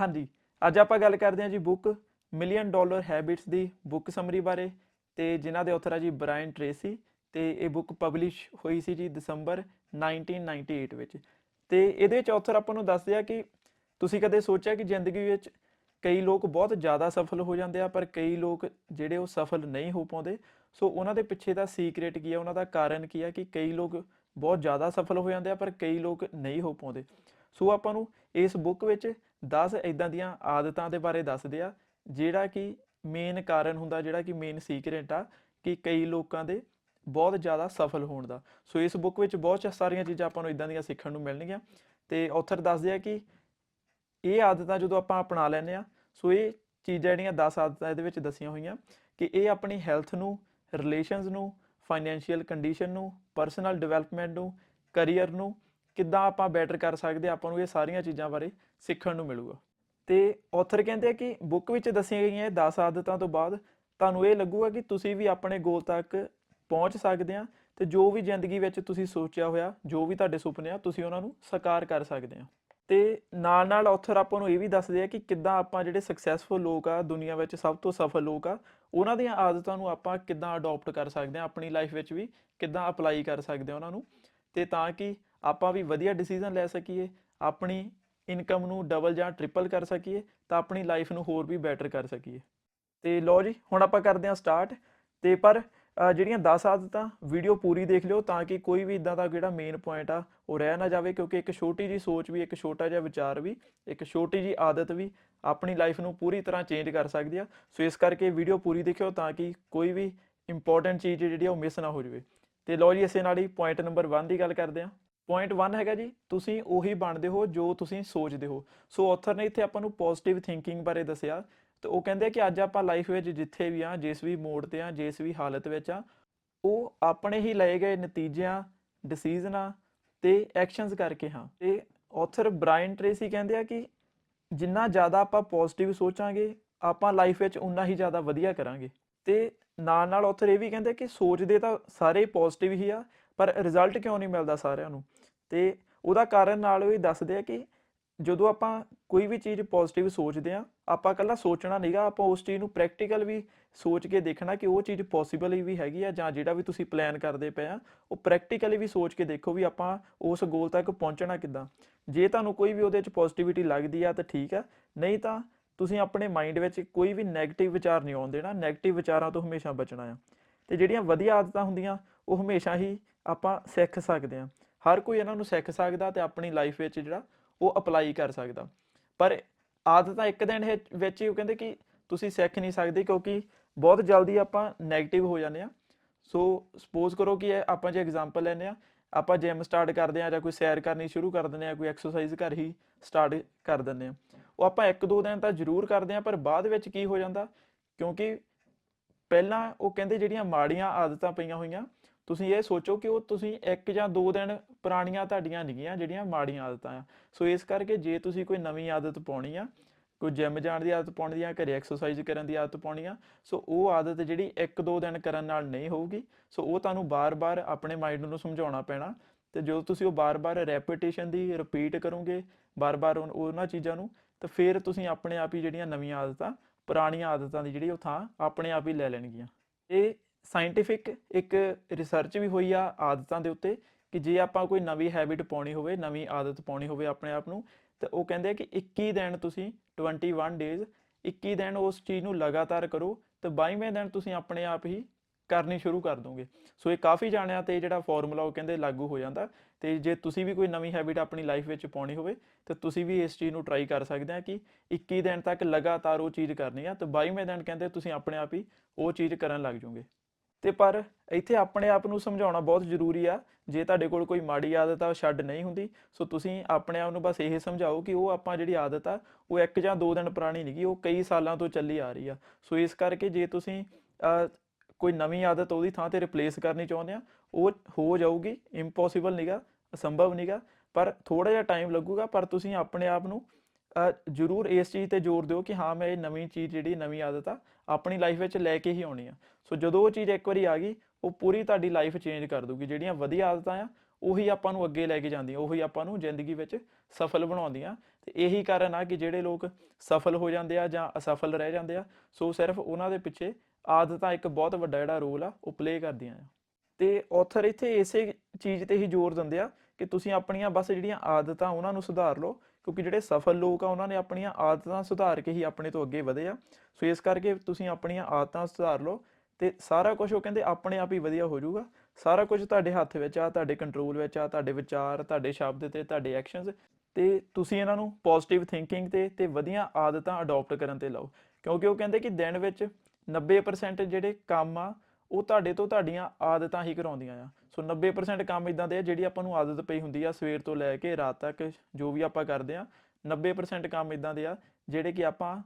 ਹਾਂਜੀ, ਅੱਜ ਆਪਾਂ ਗੱਲ ਕਰਦੇ ਹਾਂ ਜੀ ਬੁੱਕ ਮਿਲੀਅਨ ਡਾਲਰ ਹੈਬਿਟਸ ਦੀ ਬੁੱਕ ਸਮਰੀ ਬਾਰੇ ਤੇ ਜਿਨ੍ਹਾਂ ਦੇ ਆਥਰ ਆ ਜੀ ਬ੍ਰਾਇਨ ਟ੍ਰੇਸੀ ਤੇ ਇਹ ਬੁੱਕ ਪਬਲਿਸ਼ ਹੋਈ ਸੀ ਜੀ ਦਸੰਬਰ 1998 ਵਿੱਚ। ਤੇ ਇਹਦੇ 'ਚ ਆਥਰ ਆਪਾਂ ਨੂੰ ਦੱਸਦੇ ਆ ਕਿ ਤੁਸੀਂ ਕਦੇ ਸੋਚਿਆ ਕਿ ਜ਼ਿੰਦਗੀ ਵਿੱਚ ਕਈ ਲੋਕ ਬਹੁਤ ਜ਼ਿਆਦਾ ਸਫਲ ਹੋ ਜਾਂਦੇ ਆ, ਪਰ ਕਈ ਲੋਕ ਜਿਹੜੇ ਉਹ ਸਫਲ ਨਹੀਂ ਹੋ ਪਾਉਂਦੇ। ਸੋ ਉਹਨਾਂ ਦੇ ਪਿੱਛੇ ਦਾ ਸੀਕ੍ਰੇਟ ਕੀ ਆ, ਉਹਨਾਂ ਦਾ ਕਾਰਨ ਕੀ ਆ ਕਿ ਕਈ ਲੋਕ ਬਹੁਤ ਜ਼ਿਆਦਾ ਸਫਲ ਹੋ ਜਾਂਦੇ ਆ, ਪਰ ਕਈ ਲੋਕ ਨਹੀਂ ਹੋ ਪਾਉਂਦੇ। ਸੋ ਆਪਾਂ ਨੂੰ ਇਸ ਬੁੱਕ ਵਿੱਚ 10 ਇਦਾਂ ਦੀਆਂ ਆਦਤਾਂ ਦੇ ਬਾਰੇ ਦੱਸਦੇ ਆ, ਜਿਹੜਾ ਕਿ ਮੇਨ ਕਾਰਨ ਹੁੰਦਾ, ਜਿਹੜਾ ਕਿ ਮੇਨ ਸੀਕ੍ਰੇਟ ਆ ਕਿ ਕਈ ਲੋਕਾਂ ਦੇ ਬਹੁਤ ਜ਼ਿਆਦਾ ਸਫਲ ਹੋਣ ਦਾ। ਸੋ ਇਸ ਬੁੱਕ ਵਿੱਚ ਬਹੁਤ ਸਾਰੀਆਂ ਚੀਜ਼ਾਂ ਆਪਾਂ ਨੂੰ ਇਦਾਂ ਦੀਆਂ ਸਿੱਖਣ ਨੂੰ ਮਿਲਣਗੀਆਂ। ਤੇ ਆਥਰ ਦੱਸਦੇ ਆ ਕਿ ਇਹ ਆਦਤਾਂ ਜਦੋਂ ਆਪਾਂ ਅਪਣਾ ਲੈਂਦੇ ਆ ਸੋ ਇਹ ਚੀਜ਼ਾਂ ਜਿਹੜੀਆਂ 10 ਆਦਤਾਂ ਇਹਦੇ ਵਿੱਚ ਦੱਸੀਆਂ ਹੋਈਆਂ ਕਿ ਇਹ ਆਪਣੀ ਹੈਲਥ ਨੂੰ ਰਿਲੇਸ਼ਨਸ ਨੂੰ ਫਾਈਨੈਂਸ਼ੀਅਲ ਕੰਡੀਸ਼ਨ ਨੂੰ ਪਰਸਨਲ ਡਿਵੈਲਪਮੈਂਟ ਨੂੰ ਕੈਰੀਅਰ ਨੂੰ ਕਿੱਦਾਂ ਆਪਾਂ ਬੈਟਰ ਕਰ ਸਕਦੇ ਆਪਾਂ ਨੂੰ ਇਹ ਸਾਰੀਆਂ ਚੀਜ਼ਾਂ ਬਾਰੇ ਸਿੱਖਣ ਨੂੰ ਮਿਲੂਗਾ। ਤੇ ਆਥਰ ਕਹਿੰਦੇ ਆ ਕਿ ਬੁੱਕ ਵਿੱਚ ਦੱਸੀਆਂ ਗਈਆਂ ਇਹ 10 ਆਦਤਾਂ ਤੋਂ ਬਾਅਦ ਤੁਹਾਨੂੰ ਇਹ ਲੱਗੂਗਾ ਕਿ ਤੁਸੀਂ ਵੀ ਆਪਣੇ ਗੋਲ ਤੱਕ ਪਹੁੰਚ ਸਕਦੇ ਆ ਤੇ ਜੋ ਵੀ ਜ਼ਿੰਦਗੀ ਵਿੱਚ ਤੁਸੀਂ ਸੋਚਿਆ ਹੋਇਆ, ਜੋ ਵੀ ਤੁਹਾਡੇ ਸੁਪਨੇ ਆ, ਤੁਸੀਂ ਉਹਨਾਂ ਨੂੰ ਸਾਕਾਰ ਕਰ ਸਕਦੇ ਆ ਤੇ ਨਾਲ ਨਾਲ ਆਥਰ ਆਪਾਂ ਨੂੰ ਇਹ ਵੀ ਦੱਸਦੇ ਆ ਕਿ ਕਿੱਦਾਂ ਆਪਾਂ ਜਿਹੜੇ ਸਕਸੈਸਫੁਲ ਲੋਕ ਆ, ਦੁਨੀਆ ਵਿੱਚ ਸਭ ਤੋਂ ਸਫਲ ਲੋਕ ਆ, ਉਹਨਾਂ ਦੀਆਂ ਆਦਤਾਂ ਨੂੰ ਆਪਾਂ ਕਿੱਦਾਂ ਅਡਾਪਟ ਕਰ ਸਕਦੇ ਆ ਆਪਣੀ ਲਾਈਫ ਵਿੱਚ ਵੀ ਕਿੱਦਾਂ ਅਪਲਾਈ ਕਰ ਸਕਦੇ ਆ ਉਹਨਾਂ ਨੂੰ। ਤੇ ਤਾਂ ਕਿ ਆਪਾਂ ਵੀ ਵਧੀਆ ਡਿਸੀਜਨ ਲੈ ਸਕੀਏ, ਆਪਣੀ ਇਨਕਮ ਨੂੰ ਡਬਲ ਜਾਂ ਟ੍ਰਿਪਲ ਕਰ ਸਕੀਏ, ਤਾਂ ਆਪਣੀ ਲਾਈਫ ਨੂੰ ਹੋਰ ਵੀ ਬੈਟਰ ਕਰ ਸਕੀਏ। ਤੇ ਲੋ ਜੀ, ਹੁਣ ਆਪਾਂ ਕਰਦੇ ਹਾਂ ਸਟਾਰਟ ਤੇ ਪਰ ਜਿਹੜੀਆਂ 10 ਆਦਤਾਂ ਵੀਡੀਓ ਪੂਰੀ ਦੇਖ ਲਿਓ ਤਾਂ ਕਿ ਕੋਈ ਵੀ ਇਦਾਂ ਦਾ ਜਿਹੜਾ ਮੇਨ ਪੁਆਇੰਟ ਆ, ਉਹ ਰਹਿ ਨਾ ਜਾਵੇ, ਕਿਉਂਕਿ ਇੱਕ ਛੋਟੀ ਜੀ ਸੋਚ ਵੀ, ਇੱਕ ਛੋਟਾ ਜਿਹਾ ਵਿਚਾਰ ਵੀ, ਇੱਕ ਛੋਟੀ ਜੀ ਆਦਤ ਵੀ ਆਪਣੀ ਲਾਈਫ ਨੂੰ ਪੂਰੀ ਤਰ੍ਹਾਂ ਚੇਂਜ ਕਰ ਸਕਦੀ ਆ। ਸੋ ਇਸ ਕਰਕੇ ਵੀਡੀਓ ਪੂਰੀ ਦੇਖਿਓ ਤਾਂ ਕਿ ਕੋਈ ਵੀ ਇੰਪੋਰਟੈਂਟ ਚੀਜ਼ ਜਿਹੜੀ ਆ ਉਹ ਮਿਸ ਨਾ ਹੋ ਜਾਵੇ। ਤੇ ਲਓ ਜੀ, ਇਸੇ ਨਾਲ ਹੀ ਪੁਆਇੰਟ ਨੰਬਰ 1 ਦੀ ਗੱਲ ਕਰਦੇ ਹਾਂ। ਪੁਆਇੰਟ 1 ਹੈਗਾ ਜੀ, ਤੁਸੀਂ ਉਹੀ ਬਣਦੇ ਹੋ ਜੋ ਤੁਸੀਂ ਸੋਚਦੇ ਹੋ। ਸੋ ਆਥਰ ਨੇ ਇੱਥੇ ਆਪਾਂ ਨੂੰ ਪੋਜ਼ਿਟਿਵ ਥਿੰਕਿੰਗ ਬਾਰੇ ਦੱਸਿਆ। ਤੇ ਉਹ ਕਹਿੰਦੇ ਕਿ ਅੱਜ ਆਪਾਂ ਲਾਈਫ ਵਿੱਚ ਜਿੱਥੇ ਵੀ ਆ ਜਿਸ ਵੀ ਮੋੜ ਤੇ ਆ ਜਿਸ ਵੀ ਹਾਲਤ ਵਿੱਚ ਆ ਉਹ ਆਪਣੇ ਹੀ ਲਏ ਗਏ ਨਤੀਜਿਆਂ ਡਿਸੀਜਨਾਂ ਤੇ ਐਕਸ਼ਨਸ ਕਰਕੇ ਹਾਂ। ਤੇ ਆਥਰ ਬ੍ਰਾਇਨ ਟ੍ਰੇਸੀ ਕਹਿੰਦੇ ਆ ਕਿ ਜਿੰਨਾ ਜ਼ਿਆਦਾ ਆਪਾਂ ਪੋਜ਼ਿਟਿਵ ਸੋਚਾਂਗੇ, ਆਪਾਂ ਲਾਈਫ ਵਿੱਚ ਉਨਾ ਹੀ ਜ਼ਿਆਦਾ ਵਧੀਆ ਕਰਾਂਗੇ। ਤੇ ਨਾਲ ਨਾਲ ਆਥਰ ਇਹ ਵੀ ਕਹਿੰਦੇ ਕਿ ਸੋਚਦੇ ਤਾਂ ਸਾਰੇ ਪੋਜ਼ਿਟਿਵ ਹੀ ਆ ਪਰ ਰਿਜ਼ਲਟ ਕਿਉਂ ਨਹੀਂ ਮਿਲਦਾ ਸਾਰਿਆਂ ਨੂੰ? ਤੇ ਉਹਦਾ ਕਾਰਨ ਨਾਲ ਉਹ ਇਹ ਦੱਸਦੇ ਆ ਕਿ ਜਦੋਂ ਆਪਾਂ ਕੋਈ ਵੀ ਚੀਜ਼ ਪੋਜ਼ਿਟਿਵ ਸੋਚਦੇ ਆ ਆਪਾਂ ਇਕੱਲਾ ਸੋਚਣਾ ਨਹੀਂਗਾ ਆਪਾਂ ਉਸ ਚੀਜ਼ ਨੂੰ ਪ੍ਰੈਕਟੀਕਲ ਵੀ ਸੋਚ ਕੇ ਦੇਖਣਾ ਕਿ ਉਹ ਚੀਜ਼ ਪੋਸੀਬਲ ਹੀ ਵੀ ਹੈਗੀ ਆ ਜਾਂ ਜਿਹੜਾ ਵੀ ਤੁਸੀਂ ਪਲਾਨ ਕਰਦੇ ਪਏ ਆ, ਉਹ ਪ੍ਰੈਕਟੀਕਲੀ ਵੀ ਸੋਚ ਕੇ ਦੇਖੋ ਵੀ ਆਪਾਂ ਉਸ ਗੋਲ ਤੱਕ ਪਹੁੰਚਣਾ ਕਿੱਦਾਂ। ਜੇ ਤੁਹਾਨੂੰ ਕੋਈ ਵੀ ਉਹਦੇ ਵਿੱਚ ਪੋਜ਼ਿਟਿਵਿਟੀ ਲੱਗਦੀ ਆ ਤਾਂ ਠੀਕ ਆ, ਨਹੀਂ ਤਾਂ ਤੁਸੀਂ ਆਪਣੇ ਮਾਈਂਡ ਵਿੱਚ ਕੋਈ ਵੀ 네ਗੇਟਿਵ ਵਿਚਾਰ ਨਹੀਂ ਆਉਣ ਦੇਣਾ 네ਗੇਟਿਵ ਵਿਚਾਰਾਂ ਤੋਂ ਹਮੇਸ਼ਾ ਬਚਣਾ ਆ। ਤੇ ਜਿਹੜੀਆਂ ਵਧੀਆ ਆਦਤਾਂ ਹੁੰਦੀਆਂ, ਉਹ ਹਮੇਸ਼ਾ ਹੀ ਆਪਾਂ ਸਿੱਖ ਸਕਦੇ ਹਾਂ। ਹਰ ਕੋਈ ਇਹਨਾਂ ਨੂੰ ਸਿੱਖ ਸਕਦਾ ਤੇ ਆਪਣੀ ਲਾਈਫ ਵਿੱਚ ਜਿਹੜਾ ਉਹ ਅਪਲਾਈ ਕਰ ਸਕਦਾ। ਪਰ ਆਦਤਾਂ ਇੱਕ ਦਿਨ ਇਹ ਵਿੱਚ ਹੀ ਉਹ ਕਹਿੰਦੇ ਕਿ ਤੁਸੀਂ ਸਿੱਖ ਨਹੀਂ ਸਕਦੇ ਕਿਉਂਕਿ ਬਹੁਤ ਜਲਦੀ ਆਪਾਂ 네ਗੇਟਿਵ ਹੋ ਜਾਂਦੇ ਆ ਸੋ ਸਪੋਜ਼ ਕਰੋ ਕਿ ਇਹ ਆਪਾਂ ਜੇ ਐਗਜ਼ਾਮਪਲ ਲੈਂਦੇ ਆ ਆਪਾਂ ਜਿਮ ਸਟਾਰਟ ਕਰਦੇ ਆ ਜਾਂ ਕੋਈ ਸੈਰ ਕਰਨੀ ਸ਼ੁਰੂ ਕਰ ਦਿੰਦੇ ਆ ਕੋਈ ਐਕਸਰਸਾਈਜ਼ ਘਰ ਹੀ ਸਟਾਰਟ ਕਰ ਦਿੰਦੇ ਆ ਉਹ ਆਪਾਂ ਇੱਕ ਦੋ ਦਿਨ ਤਾਂ ਜ਼ਰੂਰ ਕਰਦੇ ਆ ਪਰ ਬਾਅਦ ਵਿੱਚ ਕੀ ਹੋ ਜਾਂਦਾ? ਕਿਉਂਕਿ ਪਹਿਲਾਂ ਉਹ ਕਹਿੰਦੇ ਜਿਹੜੀਆਂ ਮਾੜੀਆਂ ਆਦਤਾਂ ਪਈਆਂ ਹੋਈਆਂ ਤੁਸੀਂ ਇਹ ਸੋਚੋ ਕਿ ਉਹ ਤੁਸੀਂ ਇੱਕ ਜਾਂ ਦੋ ਦਿਨ ਪੁਰਾਣੀਆਂ ਤੁਹਾਡੀਆਂ ਨਹੀਂਆਂ ਜਿਹੜੀਆਂ ਮਾੜੀਆਂ ਆਦਤਾਂ ਆ। ਸੋ ਇਸ ਕਰਕੇ ਜੇ ਤੁਸੀਂ ਕੋਈ ਨਵੀਂ ਆਦਤ ਪਾਉਣੀ ਆ, ਕੋਈ ਜਿਮ ਜਾਣ ਦੀ ਆਦਤ ਪਾਉਣੀ ਆ ਘਰੇ ਐਕਸਰਸਾਈਜ਼ ਕਰਨ ਦੀ ਆਦਤ ਪਾਉਣੀ ਆ, ਸੋ ਉਹ ਆਦਤ ਜਿਹੜੀ ਇੱਕ ਦੋ ਦਿਨ ਕਰਨ ਨਾਲ ਨਹੀਂ ਹੋਊਗੀ, ਸੋ ਉਹ ਤੁਹਾਨੂੰ ਬਾਰ-ਬਾਰ ਆਪਣੇ ਮਾਈਂਡ ਨੂੰ ਸਮਝਾਉਣਾ ਪੈਣਾ। ਤੇ ਜਦੋਂ ਤੁਸੀਂ ਉਹ ਬਾਰ-ਬਾਰ ਰੈਪੀਟੀਸ਼ਨ ਦੀ ਰਿਪੀਟ ਕਰੋਗੇ, ਬਾਰ-ਬਾਰ ਉਹਨਾਂ ਚੀਜ਼ਾਂ ਨੂੰ, ਤਾਂ ਫਿਰ ਤੁਸੀਂ ਆਪਣੇ ਆਪ ਹੀ ਜਿਹੜੀਆਂ ਨਵੀਆਂ ਆਦਤਾਂ, ਪੁਰਾਣੀਆਂ ਆਦਤਾਂ ਦੀ ਜਿਹੜੀ ਉਹ ਥਾਂ ਆਪਣੇ ਆਪ ਹੀ ਲੈ ਲੈਣਗੀਆਂ। ਇਹ ਸਾਇੰਟਿਫਿਕ ਇੱਕ ਰਿਸਰਚ ਵੀ ਹੋਈ ਆ ਆਦਤਾਂ ਦੇ ਉੱਤੇ ਕਿ ਜੇ ਆਪਾਂ ਕੋਈ ਨਵੀਂ ਹੈਬਿਟ ਪਾਉਣੀ ਹੋਵੇ, ਨਵੀਂ ਆਦਤ ਪਾਉਣੀ ਹੋਵੇ ਆਪਣੇ ਆਪ ਨੂੰ, ਤਾਂ ਉਹ ਕਹਿੰਦੇ ਆ ਕਿ 21 ਦਿਨ ਤੁਸੀਂ 21 ਡੇਜ਼ 21 ਦਿਨ ਉਸ ਚੀਜ਼ ਨੂੰ ਲਗਾਤਾਰ ਕਰੋ ਤੇ 22ਵੇਂ ਦਿਨ ਤੁਸੀਂ ਆਪਣੇ ਆਪ ਹੀ ਕਰਨੀ ਸ਼ੁਰੂ ਕਰ ਦੋਗੇ। ਸੋ ਇਹ ਕਾਫੀ ਜਾਣਿਆਂ ਤੇ ਜਿਹੜਾ ਫਾਰਮੂਲਾ ਉਹ ਕਹਿੰਦੇ ਲਾਗੂ ਹੋ ਜਾਂਦਾ ਤੇ ਜੇ ਤੁਸੀਂ ਵੀ ਕੋਈ ਨਵੀਂ ਹੈਬਿਟ ਆਪਣੀ ਲਾਈਫ ਵਿੱਚ ਪਾਉਣੀ ਹੋਵੇ, ਤਾਂ ਤੁਸੀਂ ਵੀ ਇਸ ਚੀਜ਼ ਨੂੰ ਟਰਾਈ ਕਰ ਸਕਦੇ ਆ ਕਿ 21 ਦਿਨ ਤੱਕ ਲਗਾਤਾਰ ਉਹ ਚੀਜ਼ ਕਰਨੀ ਆ ਤੇ 22ਵੇਂ ਦਿਨ ਕਹਿੰਦੇ ਤੁਸੀਂ ਆਪਣੇ ਆਪ ਹੀ ਉਹ ਚੀਜ਼ ਕਰਨ ਲੱਗ ਜਾਓਗੇ ਤੇ ਪਰ ਇੱਥੇ ਆਪਣੇ ਆਪ ਨੂੰ ਸਮਝਾਉਣਾ ਬਹੁਤ ਜ਼ਰੂਰੀ ਆ। ਜੇ ਤੁਹਾਡੇ ਕੋਲ ਕੋਈ ਮਾੜੀ ਆਦਤ ਆ, ਉਹ ਛੱਡ ਨਹੀਂ ਹੁੰਦੀ। ਸੋ ਤੁਸੀਂ ਆਪਣੇ ਆਪ ਨੂੰ ਬਸ ਇਹ ਸਮਝਾਓ ਕਿ ਉਹ ਆਪਾਂ ਜਿਹੜੀ ਆਦਤ ਆ, ਉਹ ਇੱਕ ਜਾਂ ਦੋ ਦਿਨ ਪੁਰਾਣੀ ਨਹੀਂ ਨਹੀਂਗੀ ਉਹ ਕਈ ਸਾਲਾਂ ਤੋਂ ਚੱਲੀ ਆ ਰਹੀ ਆ। ਸੋ ਇਸ ਕਰਕੇ ਜੇ ਤੁਸੀਂ ਕੋਈ ਨਵੀਂ ਆਦਤ ਉਹਦੀ ਥਾਂ ਤੇ ਰਿਪਲੇਸ ਕਰਨੀ ਚਾਹੁੰਦੇ ਆ, ਉਹ ਹੋ ਜਾਊਗੀ ਇੰਪੋਸੀਬਲ ਨਹੀਂਗਾ ਅਸੰਭਵ ਨਹੀਂਗਾ ਪਰ ਥੋੜਾ ਜਿਹਾ ਟਾਈਮ ਲੱਗੂਗਾ, ਪਰ ਤੁਸੀਂ ਆਪਣੇ ਆਪ ਨੂੰ ਜ਼ਰੂਰ ਇਸ ਚੀਜ਼ ਤੇ ਜ਼ੋਰ ਦਿਓ ਕਿ ਹਾਂ, ਮੈਂ ਇਹ ਨਵੀਂ ਚੀਜ਼ ਜਿਹੜੀ ਨਵੀਂ ਆਦਤ ਆ ਆਪਣੀ ਲਾਈਫ ਵਿੱਚ ਲੈ ਕੇ ਹੀ ਆਉਣੀ ਆ। ਸੋ ਜਦੋਂ ਉਹ ਚੀਜ਼ ਇੱਕ ਵਾਰੀ ਆ ਗਈ, ਉਹ ਪੂਰੀ ਤੁਹਾਡੀ ਲਾਈਫ ਚੇਂਜ ਕਰ ਦੂਗੀ ਜਿਹੜੀਆਂ ਵਧੀਆ ਆਦਤਾਂ ਆ, ਉਹੀ ਆਪਾਂ ਨੂੰ ਅੱਗੇ ਲੈ ਕੇ ਜਾਂਦੀਆਂ। ਉਹੀ ਆਪਾਂ ਨੂੰ ਜ਼ਿੰਦਗੀ ਵਿੱਚ ਸਫਲ ਬਣਾਉਂਦੀਆਂ। ਤੇ ਇਹੀ ਕਾਰਨ ਆ ਕਿ ਜਿਹੜੇ ਲੋਕ ਸਫਲ ਹੋ ਜਾਂਦੇ ਆ ਜਾਂ ਅਸਫਲ ਰਹਿ ਜਾਂਦੇ ਆ, ਸੋ ਸਿਰਫ ਉਹਨਾਂ ਦੇ ਪਿੱਛੇ ਆਦਤਾਂ ਇੱਕ ਬਹੁਤ ਵੱਡਾ ਜਿਹੜਾ ਰੋਲ ਆ, ਉਹ ਪਲੇ ਕਰਦੀਆਂ ਆ। ਤੇ ਆਥਰ ਇੱਥੇ ਇਸੇ ਚੀਜ਼ ਤੇ ਹੀ ਜ਼ੋਰ ਦਿੰਦੇ ਆ ਕਿ ਤੁਸੀਂ ਆਪਣੀਆਂ ਬਸ ਜਿਹੜੀਆਂ ਆਦਤਾਂ, ਉਹਨਾਂ ਨੂੰ ਸੁਧਾਰ ਲਓ। ਕਿਉਂਕਿ ਜਿਹੜੇ ਸਫਲ ਲੋਕ ਆ, ਉਹਨਾਂ ਨੇ ਆਪਣੀਆਂ ਆਦਤਾਂ ਸੁਧਾਰ ਕੇ ਹੀ ਆਪਣੇ ਤੋਂ ਅੱਗੇ ਵਧੇ ਆ। ਸੋ ਇਸ ਕਰਕੇ ਤੁਸੀਂ ਆਪਣੀਆਂ ਆਦਤਾਂ ਸੁਧਾਰ ਲਓ ਤੇ ਸਾਰਾ ਕੁਝ ਉਹ ਕਹਿੰਦੇ ਆਪਣੇ ਆਪ ਹੀ ਵਧੀਆ ਹੋ ਜਾਊਗਾ। ਸਾਰਾ ਕੁਝ ਤੁਹਾਡੇ ਹੱਥ ਵਿੱਚ ਆ, ਤੁਹਾਡੇ ਕੰਟਰੋਲ ਵਿੱਚ ਆ, ਤੁਹਾਡੇ ਵਿਚਾਰ, ਤੁਹਾਡੇ ਸ਼ਬਦ ਤੇ ਤੁਹਾਡੇ ਐਕਸ਼ਨਸ ਤੇ ਤੁਸੀਂ ਇਹਨਾਂ ਨੂੰ ਪੋਜ਼ਿਟਿਵ ਥਿੰਕਿੰਗ ਤੇ ਤੇ ਵਧੀਆ ਆਦਤਾਂ ਅਡਾਪਟ ਕਰਨ ਤੇ ਲਾਓ। ਕਿਉਂਕਿ ਉਹ ਕਹਿੰਦੇ ਕਿ ਦਿਨ ਵਿੱਚ 90% ਜਿਹੜੇ ਕੰਮ ਆ, ਉਹ ਤੁਹਾਡੇ ਤੋਂ ਤੁਹਾਡੀਆਂ ਆਦਤਾਂ ਹੀ ਕਰਾਉਂਦੀਆਂ ਆ। ਸੋ 90% ਕੰਮ ਇਦਾਂ ਦੇ ਆ ਜਿਹੜੀ ਆਪਾਂ ਨੂੰ ਆਦਤ ਪਈ ਹੁੰਦੀ ਆ ਸਵੇਰ ਤੋਂ ਲੈ ਕੇ ਰਾਤ ਤੱਕ ਜੋ ਵੀ ਆਪਾਂ ਕਰਦੇ ਆ। 90% ਕੰਮ ਇਦਾਂ ਦੇ ਆ ਜਿਹੜੇ ਕਿ ਆਪਾਂ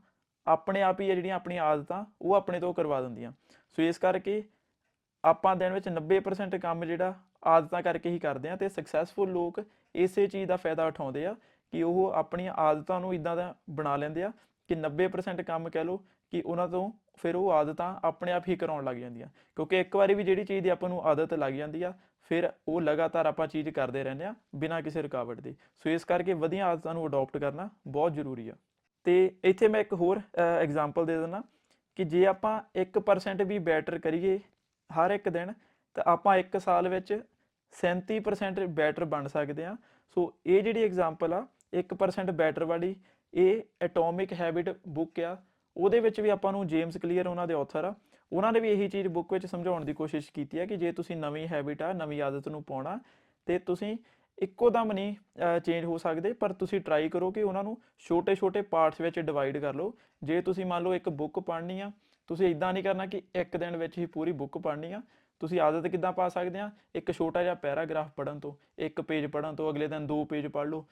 ਆਪਣੇ ਆਪ ਹੀ ਆ ਜਿਹੜੀਆਂ ਆਪਣੀਆਂ ਆਦਤਾਂ, ਉਹ ਆਪਣੇ ਤੋਂ ਕਰਵਾ ਦਿੰਦੀਆਂ। ਸੋ ਇਸ ਕਰਕੇ ਆਪਾਂ ਦਿਨ ਵਿੱਚ 90% ਕੰਮ ਜਿਹੜਾ ਆਦਤਾਂ ਕਰਕੇ ਹੀ ਕਰਦੇ ਆ ਤੇ ਸਕਸੈਸਫੁਲ ਲੋਕ ਇਸੇ ਚੀਜ਼ ਦਾ ਫਾਇਦਾ ਉਠਾਉਂਦੇ ਆ ਕਿ ਉਹ ਆਪਣੀਆਂ ਆਦਤਾਂ ਨੂੰ ਇਦਾਂ ਦਾ ਬਣਾ ਲੈਂਦੇ ਆ ਕਿ 90% ਕੰਮ ਕਹਿ ਲਓ ਕਿ ਉਹਨਾਂ ਤੋਂ ਫਿਰ ਉਹ ਆਦਤਾਂ ਆਪਣੇ ਆਪ ਹੀ ਕਰਾਉਣ ਲੱਗ ਜਾਂਦੀਆਂ। ਕਿਉਂਕਿ ਇੱਕ ਵਾਰੀ ਵੀ ਜਿਹੜੀ ਚੀਜ਼ ਦੀ ਆਪਾਂ ਨੂੰ ਆਦਤ ਲੱਗ ਜਾਂਦੀ ਆ, ਫਿਰ ਉਹ ਲਗਾਤਾਰ ਆਪਾਂ ਚੀਜ਼ ਕਰਦੇ ਰਹਿੰਦੇ ਆ ਬਿਨਾਂ ਕਿਸੇ ਰੁਕਾਵਟ ਦੇ। ਸੋ ਇਸ ਕਰਕੇ ਵਧੀਆ ਆਦਤਾਂ ਨੂੰ ਅਡਾਪਟ ਕਰਨਾ ਬਹੁਤ ਜ਼ਰੂਰੀ ਆ। ਤੇ ਇੱਥੇ ਮੈਂ ਇੱਕ ਹੋਰ ਐਗਜ਼ਾਮਪਲ ਦੇ ਦਿੰਦਾ ਕਿ ਜੇ ਆਪਾਂ 1% ਵੀ ਬੈਟਰ ਕਰੀਏ ਹਰ ਇੱਕ ਦਿਨ, ਤਾਂ ਆਪਾਂ 1 ਸਾਲ ਵਿੱਚ 37% ਬੈਟਰ ਬਣ ਸਕਦੇ ਆ ਸੋ ਇਹ ਜਿਹੜੀ ਐਗਜ਼ਾਮਪਲ ਆ 1% ਬੈਟਰ ਵਾਲੀ, ਇਹ ਐਟੋਮਿਕ ਹੈਬਿਟ ਬੁੱਕ ਆ। ਉਹਦੇ ਵਿੱਚ ਵੀ ਆਪਾਂ ਨੂੰ ਜੇਮਸ ਕਲੀਅਰ ਉਹਨਾਂ ਦੇ ਆਥਰ ਆ। ਉਹਨਾਂ ਨੇ ਵੀ ਇਹੀ ਚੀਜ਼ ਬੁੱਕ ਵਿੱਚ ਸਮਝਾਉਣ ਦੀ ਕੋਸ਼ਿਸ਼ ਕੀਤੀ ਹੈ ਕਿ ਜੇ ਤੁਸੀਂ ਨਵੀਂ ਹੈਬਿਟ ਆ, ਨਵੀਂ ਆਦਤ ਨੂੰ ਪਾਉਣਾ, ਤੇ ਤੁਸੀਂ ਇੱਕੋ ਦਮ ਨਹੀਂ ਚੇਂਜ ਹੋ ਸਕਦੇ, ਪਰ ਤੁਸੀਂ ਟਰਾਈ ਕਰੋ ਕਿ ਉਹਨਾਂ ਨੂੰ ਛੋਟੇ-ਛੋਟੇ ਪਾਰਟਸ ਵਿੱਚ ਡਿਵਾਈਡ ਕਰ ਲਓ। ਜੇ ਤੁਸੀਂ ਮੰਨ ਲਓ ਇੱਕ ਬੁੱਕ ਪੜ੍ਹਨੀ ਆ, ਤੁਸੀਂ ਇਦਾਂ ਨਹੀਂ ਕਰਨਾ ਕਿ ਇੱਕ ਦਿਨ ਵਿੱਚ ਹੀ ਪੂਰੀ ਬੁੱਕ ਪੜ੍ਹਨੀ ਆ। ਤੁਸੀਂ ਆਦਤ ਕਿੱਦਾਂ ਪਾ ਸਕਦੇ ਆ? ਇੱਕ ਛੋਟਾ ਜਿਹਾ ਪੈਰਾਗ੍ਰਾਫ ਪੜ੍ਹਨ ਤੋਂ, ਇੱਕ ਪੇਜ ਪੜ੍ਹਨ ਤੋਂ, ਅਗਲੇ ਦਿਨ ਦੋ ਪੇਜ ਪੜ੍ਹ ਲਓ।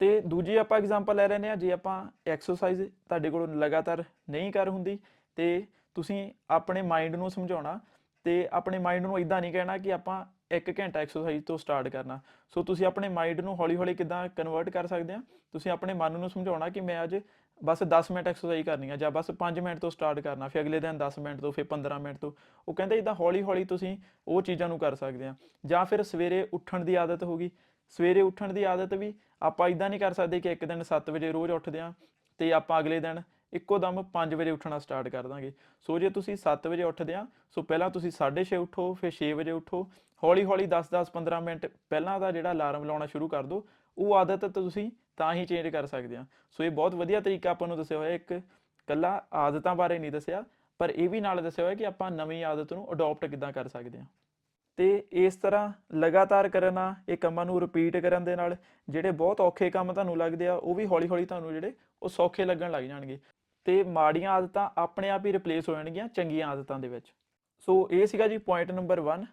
ਤੇ ਦੂਜੀ ਆਪਾਂ ਐਗਜ਼ਾਮਪਲ ਲੈ ਲੈਨੇ ਆ ਜੇ ਆਪਾਂ ਐਕਸਰਸਾਈਜ਼ ਤੁਹਾਡੇ ਕੋਲ ਲਗਾਤਾਰ ਨਹੀਂ ਕਰ ਹੁੰਦੀ, ਤੇ ਤੁਸੀਂ ਆਪਣੇ ਮਾਈਂਡ ਨੂੰ ਸਮਝਾਉਣਾ ਤੇ ਆਪਣੇ ਮਾਈਂਡ ਨੂੰ ਇਦਾਂ ਨਹੀਂ ਕਹਿਣਾ ਕਿ ਆਪਾਂ 1 ਘੰਟਾ ਐਕਸਰਸਾਈਜ਼ ਤੋਂ ਸਟਾਰਟ ਕਰਨਾ। ਸੋ ਤੁਸੀਂ ਆਪਣੇ ਮਾਈਂਡ ਨੂੰ ਹੌਲੀ-ਹੌਲੀ ਕਿਦਾਂ ਕਨਵਰਟ ਕਰ ਸਕਦੇ ਆ ਤੁਸੀਂ ਆਪਣੇ ਮਨ ਨੂੰ ਸਮਝਾਉਣਾ ਕਿ ਮੈਂ ਅੱਜ ਬਸ 10 ਮਿੰਟ ਐਕਸਰਸਾਈਜ਼ ਕਰਨੀ ਆ ਜਾਂ ਬਸ 5 ਮਿੰਟ ਤੋਂ ਸਟਾਰਟ ਕਰਨਾ, ਫਿਰ ਅਗਲੇ ਦਿਨ 10 ਮਿੰਟ ਤੋਂ, ਫਿਰ 15 ਮਿੰਟ ਤੋਂ। ਉਹ ਕਹਿੰਦੇ ਇਦਾਂ ਹੌਲੀ-ਹੌਲੀ ਤੁਸੀਂ ਉਹ ਚੀਜ਼ਾਂ ਨੂੰ ਕਰ ਸਕਦੇ ਆ ਜਾਂ ਫਿਰ ਸਵੇਰੇ ਉੱਠਣ ਦੀ ਆਦਤ ਹੋਗੀ ਸਵੇਰੇ ਉੱਠਣ ਦੀ ਆਦਤ ਵੀ ਆਪਾਂ ਇਦਾਂ ਨਹੀਂ ਕਰ ਸਕਦੇ ਕਿ ਇੱਕ ਦਿਨ 7 ਵਜੇ ਰੋਜ਼ ਉੱਠਦੇ ਆ ਤੇ ਆਪਾਂ ਅਗਲੇ ਦਿਨ ਇੱਕੋ ਦਮ 5 ਵਜੇ ਉੱਠਣਾ ਸਟਾਰਟ ਕਰ ਦਾਂਗੇ। ਸੋ ਜੇ ਤੁਸੀਂ 7 ਵਜੇ ਉੱਠਦੇ ਆ ਸੋ ਪਹਿਲਾਂ ਤੁਸੀਂ 6:30 ਉੱਠੋ, ਫਿਰ 6 ਵਜੇ ਉੱਠੋ ਹੌਲੀ ਹੌਲੀ 10-10 15 ਮਿੰਟ ਪਹਿਲਾਂ ਦਾ ਜਿਹੜਾ ਅਲਾਰਮ ਲਾਉਣਾ ਸ਼ੁਰੂ ਕਰ ਦਿਓ, ਉਹ ਆਦਤ ਤੁਸੀਂ ਤਾਂ ਹੀ ਚੇਂਜ ਕਰ ਸਕਦੇ ਆ ਸੋ ਇਹ ਬਹੁਤ ਵਧੀਆ ਤਰੀਕਾ ਆਪਾਂ ਨੂੰ ਦੱਸਿਆ ਹੋਇਆ, ਇੱਕ ਕੱਲਾ ਆਦਤਾਂ ਬਾਰੇ ਨਹੀਂ ਦੱਸਿਆ, ਪਰ ਇਹ ਵੀ ਨਾਲ ਦੱਸਿਆ ਹੋਇਆ ਕਿ ਆਪਾਂ ਨਵੀਂ ਆਦਤ ਨੂੰ ਅਡਾਪਟ ਕਿੱਦਾਂ ਕਰ ਸਕਦੇ ਆ ਤੇ ਇਸ ਤਰ੍ਹਾਂ ਲਗਾਤਾਰ ਕਰਨਾ ਇਹ ਕੰਮਾਂ ਨੂੰ ਰਿਪੀਟ ਕਰਨ ਦੇ ਨਾਲ, ਜਿਹੜੇ ਬਹੁਤ ਔਖੇ ਕੰਮ ਤੁਹਾਨੂੰ ਲੱਗਦੇ ਆ, ਉਹ ਵੀ ਹੌਲੀ-ਹੌਲੀ ਤੁਹਾਨੂੰ ਜਿਹੜੇ, ਉਹ ਸੌਖੇ ਲੱਗਣ ਲੱਗ ਜਾਣਗੇ। ਤੇ ਮਾੜੀਆਂ ਆਦਤਾਂ ਆਪਣੇ ਆਪ ਹੀ ਰਿਪਲੇਸ ਹੋ ਜਾਣਗੀਆਂ ਚੰਗੀਆਂ ਆਦਤਾਂ ਦੇ ਵਿੱਚ। ਸੋ ਇਹ ਸੀਗਾ ਜੀ ਪੁਆਇੰਟ ਨੰਬਰ 1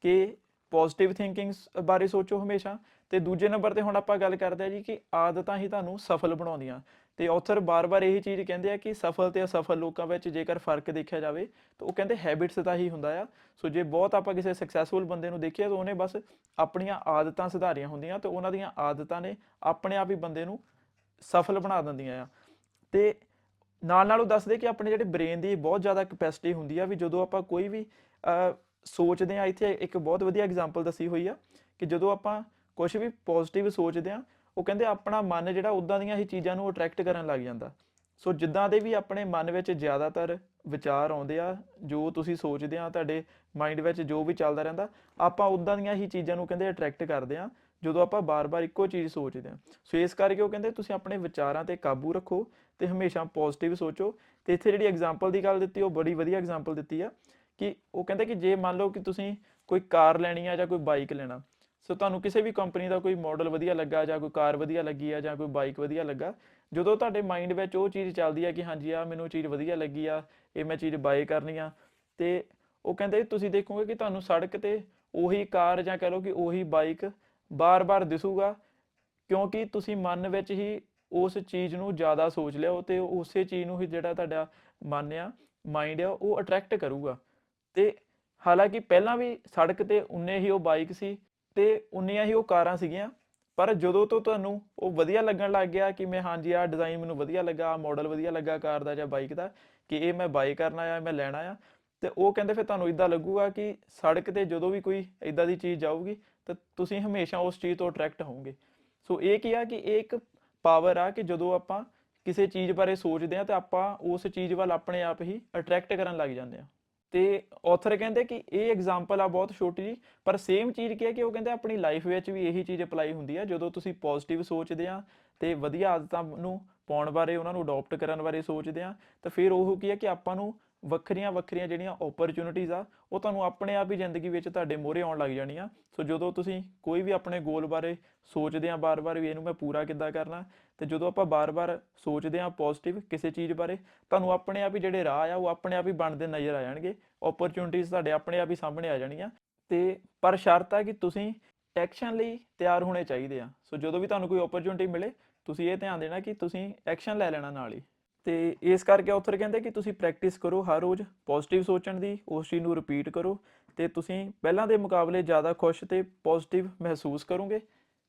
ਕਿ ਪੋਜ਼ਿਟਿਵ ਥਿੰਕਿੰਗਸ ਬਾਰੇ ਸੋਚੋ ਹਮੇਸ਼ਾ। ਤੇ ਦੂਜੇ ਨੰਬਰ ਤੇ ਹੁਣ ਆਪਾਂ ਗੱਲ ਕਰਦੇ ਆ ਜੀ ਕਿ ਆਦਤਾਂ ਹੀ ਤੁਹਾਨੂੰ ਸਫਲ ਬਣਾਉਂਦੀਆਂ। ਤੇ ਆਥਰ ਬਾਰ-ਬਾਰ ਇਹੀ ਚੀਜ਼ ਕਹਿੰਦੇ ਆ ਕਿ ਸਫਲ ਤੇ ਅਸਫਲ ਲੋਕਾਂ ਵਿੱਚ ਜੇਕਰ ਫ਼ਰਕ ਦੇਖਿਆ ਜਾਵੇ, ਤਾਂ ਉਹ ਕਹਿੰਦੇ ਹੈਬਿਟਸ ਦਾ ਹੀ ਹੁੰਦਾ ਆ। ਸੋ ਜੇ ਬਹੁਤ ਆਪਾਂ ਕਿਸੇ ਸਕਸੈਸਫੁਲ ਬੰਦੇ ਨੂੰ ਦੇਖੀਏ, ਤਾਂ ਉਹਨੇ ਬਸ ਆਪਣੀਆਂ ਆਦਤਾਂ ਸੁਧਾਰੀਆਂ ਹੁੰਦੀਆਂ ਤੇ ਉਹਨਾਂ ਦੀਆਂ ਆਦਤਾਂ ਨੇ ਆਪਣੇ ਆਪ ਹੀ ਬੰਦੇ ਨੂੰ ਸਫਲ ਬਣਾ ਦਿੰਦੀਆਂ ਆ। ਤੇ ਨਾਲ ਨਾਲ ਉਹ ਦੱਸਦੇ ਕਿ ਆਪਣੇ ਜਿਹੜੇ ਬ੍ਰੇਨ ਦੀ ਬਹੁਤ ਜ਼ਿਆਦਾ ਕੈਪੈਸਿਟੀ ਹੁੰਦੀ ਆ, ਵੀ ਜਦੋਂ ਆਪਾਂ ਕੋਈ ਵੀ ਸੋਚਦੇ ਆ, ਇੱਥੇ ਇੱਕ ਬਹੁਤ ਵਧੀਆ ਐਗਜ਼ਾਮਪਲ ਦੱਸੀ ਹੋਈ ਆ ਕਿ ਜਦੋਂ ਆਪਾਂ ਕੁਝ ਵੀ ਪੋਜ਼ਿਟਿਵ ਸੋਚਦੇ ਆ ਉਹ ਕਹਿੰਦੇ ਆਪਣਾ ਮਨ ਜਿਹੜਾ ਉਦਾਂ ਦੀਆਂ ਹੀ ਚੀਜ਼ਾਂ ਨੂੰ ਅਟਰੈਕਟ ਕਰਨ ਲੱਗ ਜਾਂਦਾ। ਸੋ ਜਿੱਦਾਂ ਦੇ ਵੀ ਆਪਣੇ ਮਨ ਵਿੱਚ ਜ਼ਿਆਦਾਤਰ ਵਿਚਾਰ ਆਉਂਦੇ ਆ, ਜੋ ਤੁਸੀਂ ਸੋਚਦੇ ਆ, ਤੁਹਾਡੇ ਮਾਈਂਡ ਵਿੱਚ ਜੋ ਵੀ ਚੱਲਦਾ ਰਹਿੰਦਾ, ਆਪਾਂ ਉਦਾਂ ਦੀਆਂ ਹੀ ਚੀਜ਼ਾਂ ਨੂੰ ਕਹਿੰਦੇ ਅਟਰੈਕਟ ਕਰਦੇ ਆ, ਜਦੋਂ ਆਪਾਂ ਬਾਰ-ਬਾਰ ਇੱਕੋ ਚੀਜ਼ ਸੋਚਦੇ ਆ। ਸੋ ਇਸ ਕਰਕੇ ਉਹ ਕਹਿੰਦੇ ਤੁਸੀਂ ਆਪਣੇ ਵਿਚਾਰਾਂ ਤੇ ਕਾਬੂ ਰੱਖੋ ਤੇ ਹਮੇਸ਼ਾ ਪੋਜ਼ਿਟਿਵ ਸੋਚੋ। ਤੇ ਇੱਥੇ ਜਿਹੜੀ ਐਗਜ਼ਾਮਪਲ ਦੀ ਗੱਲ ਦਿੱਤੀ, ਉਹ ਬੜੀ ਵਧੀਆ ਐਗਜ਼ਾਮਪਲ ਦਿੱਤੀ ਆ, ਕਿ ਉਹ ਕਹਿੰਦੇ ਕਿ ਜੇ ਮੰਨ ਲਓ ਕਿ ਤੁਸੀਂ ਕੋਈ ਕਾਰ ਲੈਣੀ ਆ ਜਾਂ ਕੋਈ ਬਾਈਕ ਲੈਣਾ ਸੋ ਤੁਹਾਨੂੰ ਕਿਸੇ ਵੀ ਕੰਪਨੀ ਦਾ ਕੋਈ ਮਾਡਲ ਵਧੀਆ ਲੱਗਾ ਜਾਂ ਕੋਈ ਕਾਰ ਵਧੀਆ ਲੱਗੀ ਆ ਜਾਂ ਕੋਈ ਬਾਈਕ ਵਧੀਆ ਲੱਗਾ, ਜਦੋਂ ਤੁਹਾਡੇ ਮਾਈਂਡ ਵਿੱਚ ਉਹ ਚੀਜ਼ ਚੱਲਦੀ ਆ ਕਿ ਹਾਂਜੀ ਆ ਮੈਨੂੰ ਚੀਜ਼ ਵਧੀਆ ਲੱਗੀ ਆ, ਇਹ ਮੈਂ ਚੀਜ਼ ਬਾਏ ਕਰਨੀ ਆ, ਤੇ ਉਹ ਕਹਿੰਦੇ ਤੁਸੀਂ ਦੇਖੋਗੇ ਕਿ ਤੁਹਾਨੂੰ ਸੜਕ ਤੇ ਉਹੀ ਕਾਰ ਜਾਂ ਕਹ ਲਓ ਕਿ ਉਹੀ ਬਾਈਕ ਬਾਰ-ਬਾਰ ਦਿਸੂਗਾ, ਕਿਉਂਕਿ ਤੁਸੀਂ ਮਨ ਵਿੱਚ ਹੀ ਉਸ ਚੀਜ਼ ਨੂੰ ਜ਼ਿਆਦਾ ਸੋਚ ਲਿਆ ਉਹ ਤੇ ਉਸੇ ਚੀਜ਼ ਨੂੰ ਹੀ ਜਿਹੜਾ ਤੁਹਾਡਾ ਮਨ ਆ ਮਾਈਂਡ ਆ, ਉਹ ਅਟਰੈਕਟ ਕਰੂਗਾ। ਤੇ ਹਾਲਾਂਕਿ ਪਹਿਲਾਂ ਵੀ ਸੜਕ ਤੇ ਉਨੇ ਹੀ ਉਹ ਬਾਈਕ ਸੀ ਤੇ ਉਨੀਆਂ ਹੀ ਉਹ ਕਾਰਾਂ ਸੀਗੀਆਂ। ਪਰ ਜਦੋਂ ਤੋਂ ਤੁਹਾਨੂੰ ਉਹ ਵਧੀਆ ਲੱਗਣ ਲੱਗ ਗਿਆ ਕਿ ਮੈਂ ਹਾਂਜੀ, ਆਹ ਡਿਜ਼ਾਈਨ ਮੈਨੂੰ ਵਧੀਆ ਲੱਗਾ ਮਾਡਲ ਵਧੀਆ ਲੱਗਾ ਕਾਰ ਦਾ ਜਾਂ ਬਾਈਕ ਦਾ, ਕਿ ਇਹ ਮੈਂ ਬਾਈ ਕਰਨਾ ਆ ਮੈਂ ਲੈਣਾ ਆ ਤੇ ਉਹ ਕਹਿੰਦੇ ਫਿਰ ਤੁਹਾਨੂੰ ਇਦਾਂ ਲੱਗੂਗਾ ਕਿ ਸੜਕ ਤੇ ਜਦੋਂ ਵੀ ਕੋਈ ਇਦਾਂ ਦੀ ਚੀਜ਼ ਜਾਊਗੀ, ਤਾਂ ਤੁਸੀਂ ਹਮੇਸ਼ਾ ਉਸ ਚੀਜ਼ ਤੋਂ ਅਟਰੈਕਟ ਹੋਵੋਗੇ। ਸੋ ਇਹ ਕੀ ਆ ਕਿ ਇਹ ਇੱਕ ਪਾਵਰ ਆ ਕਿ ਜਦੋਂ ਆਪਾਂ ਕਿਸੇ ਚੀਜ਼ ਬਾਰੇ ਸੋਚਦੇ ਆ, ਤਾਂ ਆਪਾਂ ਉਸ ਚੀਜ਼ ਵੱਲ ਆਪਣੇ ਆਪ ਹੀ ਅਟਰੈਕਟ ਕਰਨ ਲੱਗ ਜਾਂਦੇ ਆ। ਤੇ ਆਥਰ ਕਹਿੰਦੇ ਕਿ ਇਹ ਐਗਜ਼ਾਮਪਲ ਆ ਬਹੁਤ ਛੋਟੀ ਜੀ ਪਰ ਸੇਮ ਚੀਜ਼ ਕੀ ਹੈ ਕਿ ਉਹ ਕਹਿੰਦੇ ਆਪਣੀ ਲਾਈਫ ਵਿੱਚ ਵੀ ਇਹੀ ਚੀਜ਼ ਅਪਲਾਈ ਹੁੰਦੀ ਆ, ਜਦੋਂ ਤੁਸੀਂ ਪੋਜ਼ਿਟਿਵ ਸੋਚਦੇ ਆ ਤੇ ਵਧੀਆ ਆਦਤਾਂ ਨੂੰ ਪਾਉਣ ਬਾਰੇ, ਉਹਨਾਂ ਨੂੰ ਅਡਾਪਟ ਕਰਨ ਬਾਰੇ ਸੋਚਦੇ ਆ, ਤਾਂ ਫਿਰ ਉਹ ਕੀ ਹੈ ਕਿ ਆਪਾਂ ਨੂੰ ਵੱਖਰੀਆਂ ਵੱਖਰੀਆਂ ਜਿਹੜੀਆਂ ਓਪਰਚ्युनिटीज ਆ, ਉਹ ਤੁਹਾਨੂੰ ਆਪਣੇ ਆਪ ਹੀ ਜ਼ਿੰਦਗੀ ਵਿੱਚ ਤੁਹਾਡੇ ਮੂਹਰੇ ਆਉਣ ਲੱਗ ਜਾਣੀਆਂ। ਸੋ ਜਦੋਂ ਤੁਸੀਂ ਕੋਈ ਵੀ ਆਪਣੇ ਗੋਲ ਬਾਰੇ ਸੋਚਦੇ ਆ ਬਾਰ-ਬਾਰ ਵੀ ਇਹਨੂੰ ਮੈਂ ਪੂਰਾ ਕਿੱਦਾਂ ਕਰਨਾ, ਤੇ ਜਦੋਂ ਆਪਾਂ ਬਾਰ-ਬਾਰ ਸੋਚਦੇ ਆ ਪੋਜ਼ਿਟਿਵ ਕਿਸੇ ਚੀਜ਼ ਬਾਰੇ, ਤੁਹਾਨੂੰ ਆਪਣੇ ਆਪ ਹੀ ਜਿਹੜੇ ਰਾਹ ਆ, ਉਹ ਆਪਣੇ ਆਪ ਹੀ ਬਣਦੇ ਨਜ਼ਰ ਆ ਜਾਣਗੇ। ਓਪਰਚ्युनिटीज ਤੁਹਾਡੇ ਆਪਣੇ ਆਪ ਹੀ ਸਾਹਮਣੇ ਆ ਜਾਣੀਆਂ। ਤੇ ਪਰ ਸ਼ਰਤ ਆ ਕਿ ਤੁਸੀਂ ਐਕਸ਼ਨ ਲਈ ਤਿਆਰ ਹੋਣੇ ਚਾਹੀਦੇ ਆ। ਸੋ ਜਦੋਂ ਵੀ ਤੁਹਾਨੂੰ ਕੋਈ ਓਪਰਚੁਨਿਟੀ ਮਿਲੇ, ਤੁਸੀਂ ਇਹ ਧਿਆਨ ਦੇਣਾ ਕਿ ਤੁਸੀਂ ਐਕਸ਼ਨ ਲੈ ਲੈਣਾ ਨਾਲ ਹੀ। ਤੇ ਇਸ ਕਰਕੇ ਆਥਰ ਕਹਿੰਦੇ ਕਿ ਤੁਸੀਂ ਪ੍ਰੈਕਟਿਸ ਕਰੋ ਹਰ ਰੋਜ਼ ਪੋਜ਼ਿਟਿਵ ਸੋਚਣ ਦੀ, ਉਸ ਚੀਜ਼ ਨੂੰ ਰਿਪੀਟ ਕਰੋ ਤੇ ਤੁਸੀਂ ਪਹਿਲਾਂ ਦੇ ਮੁਕਾਬਲੇ ਜ਼ਿਆਦਾ ਖੁਸ਼ ਤੇ ਪੋਜ਼ਿਟਿਵ ਮਹਿਸੂਸ ਕਰੋਗੇ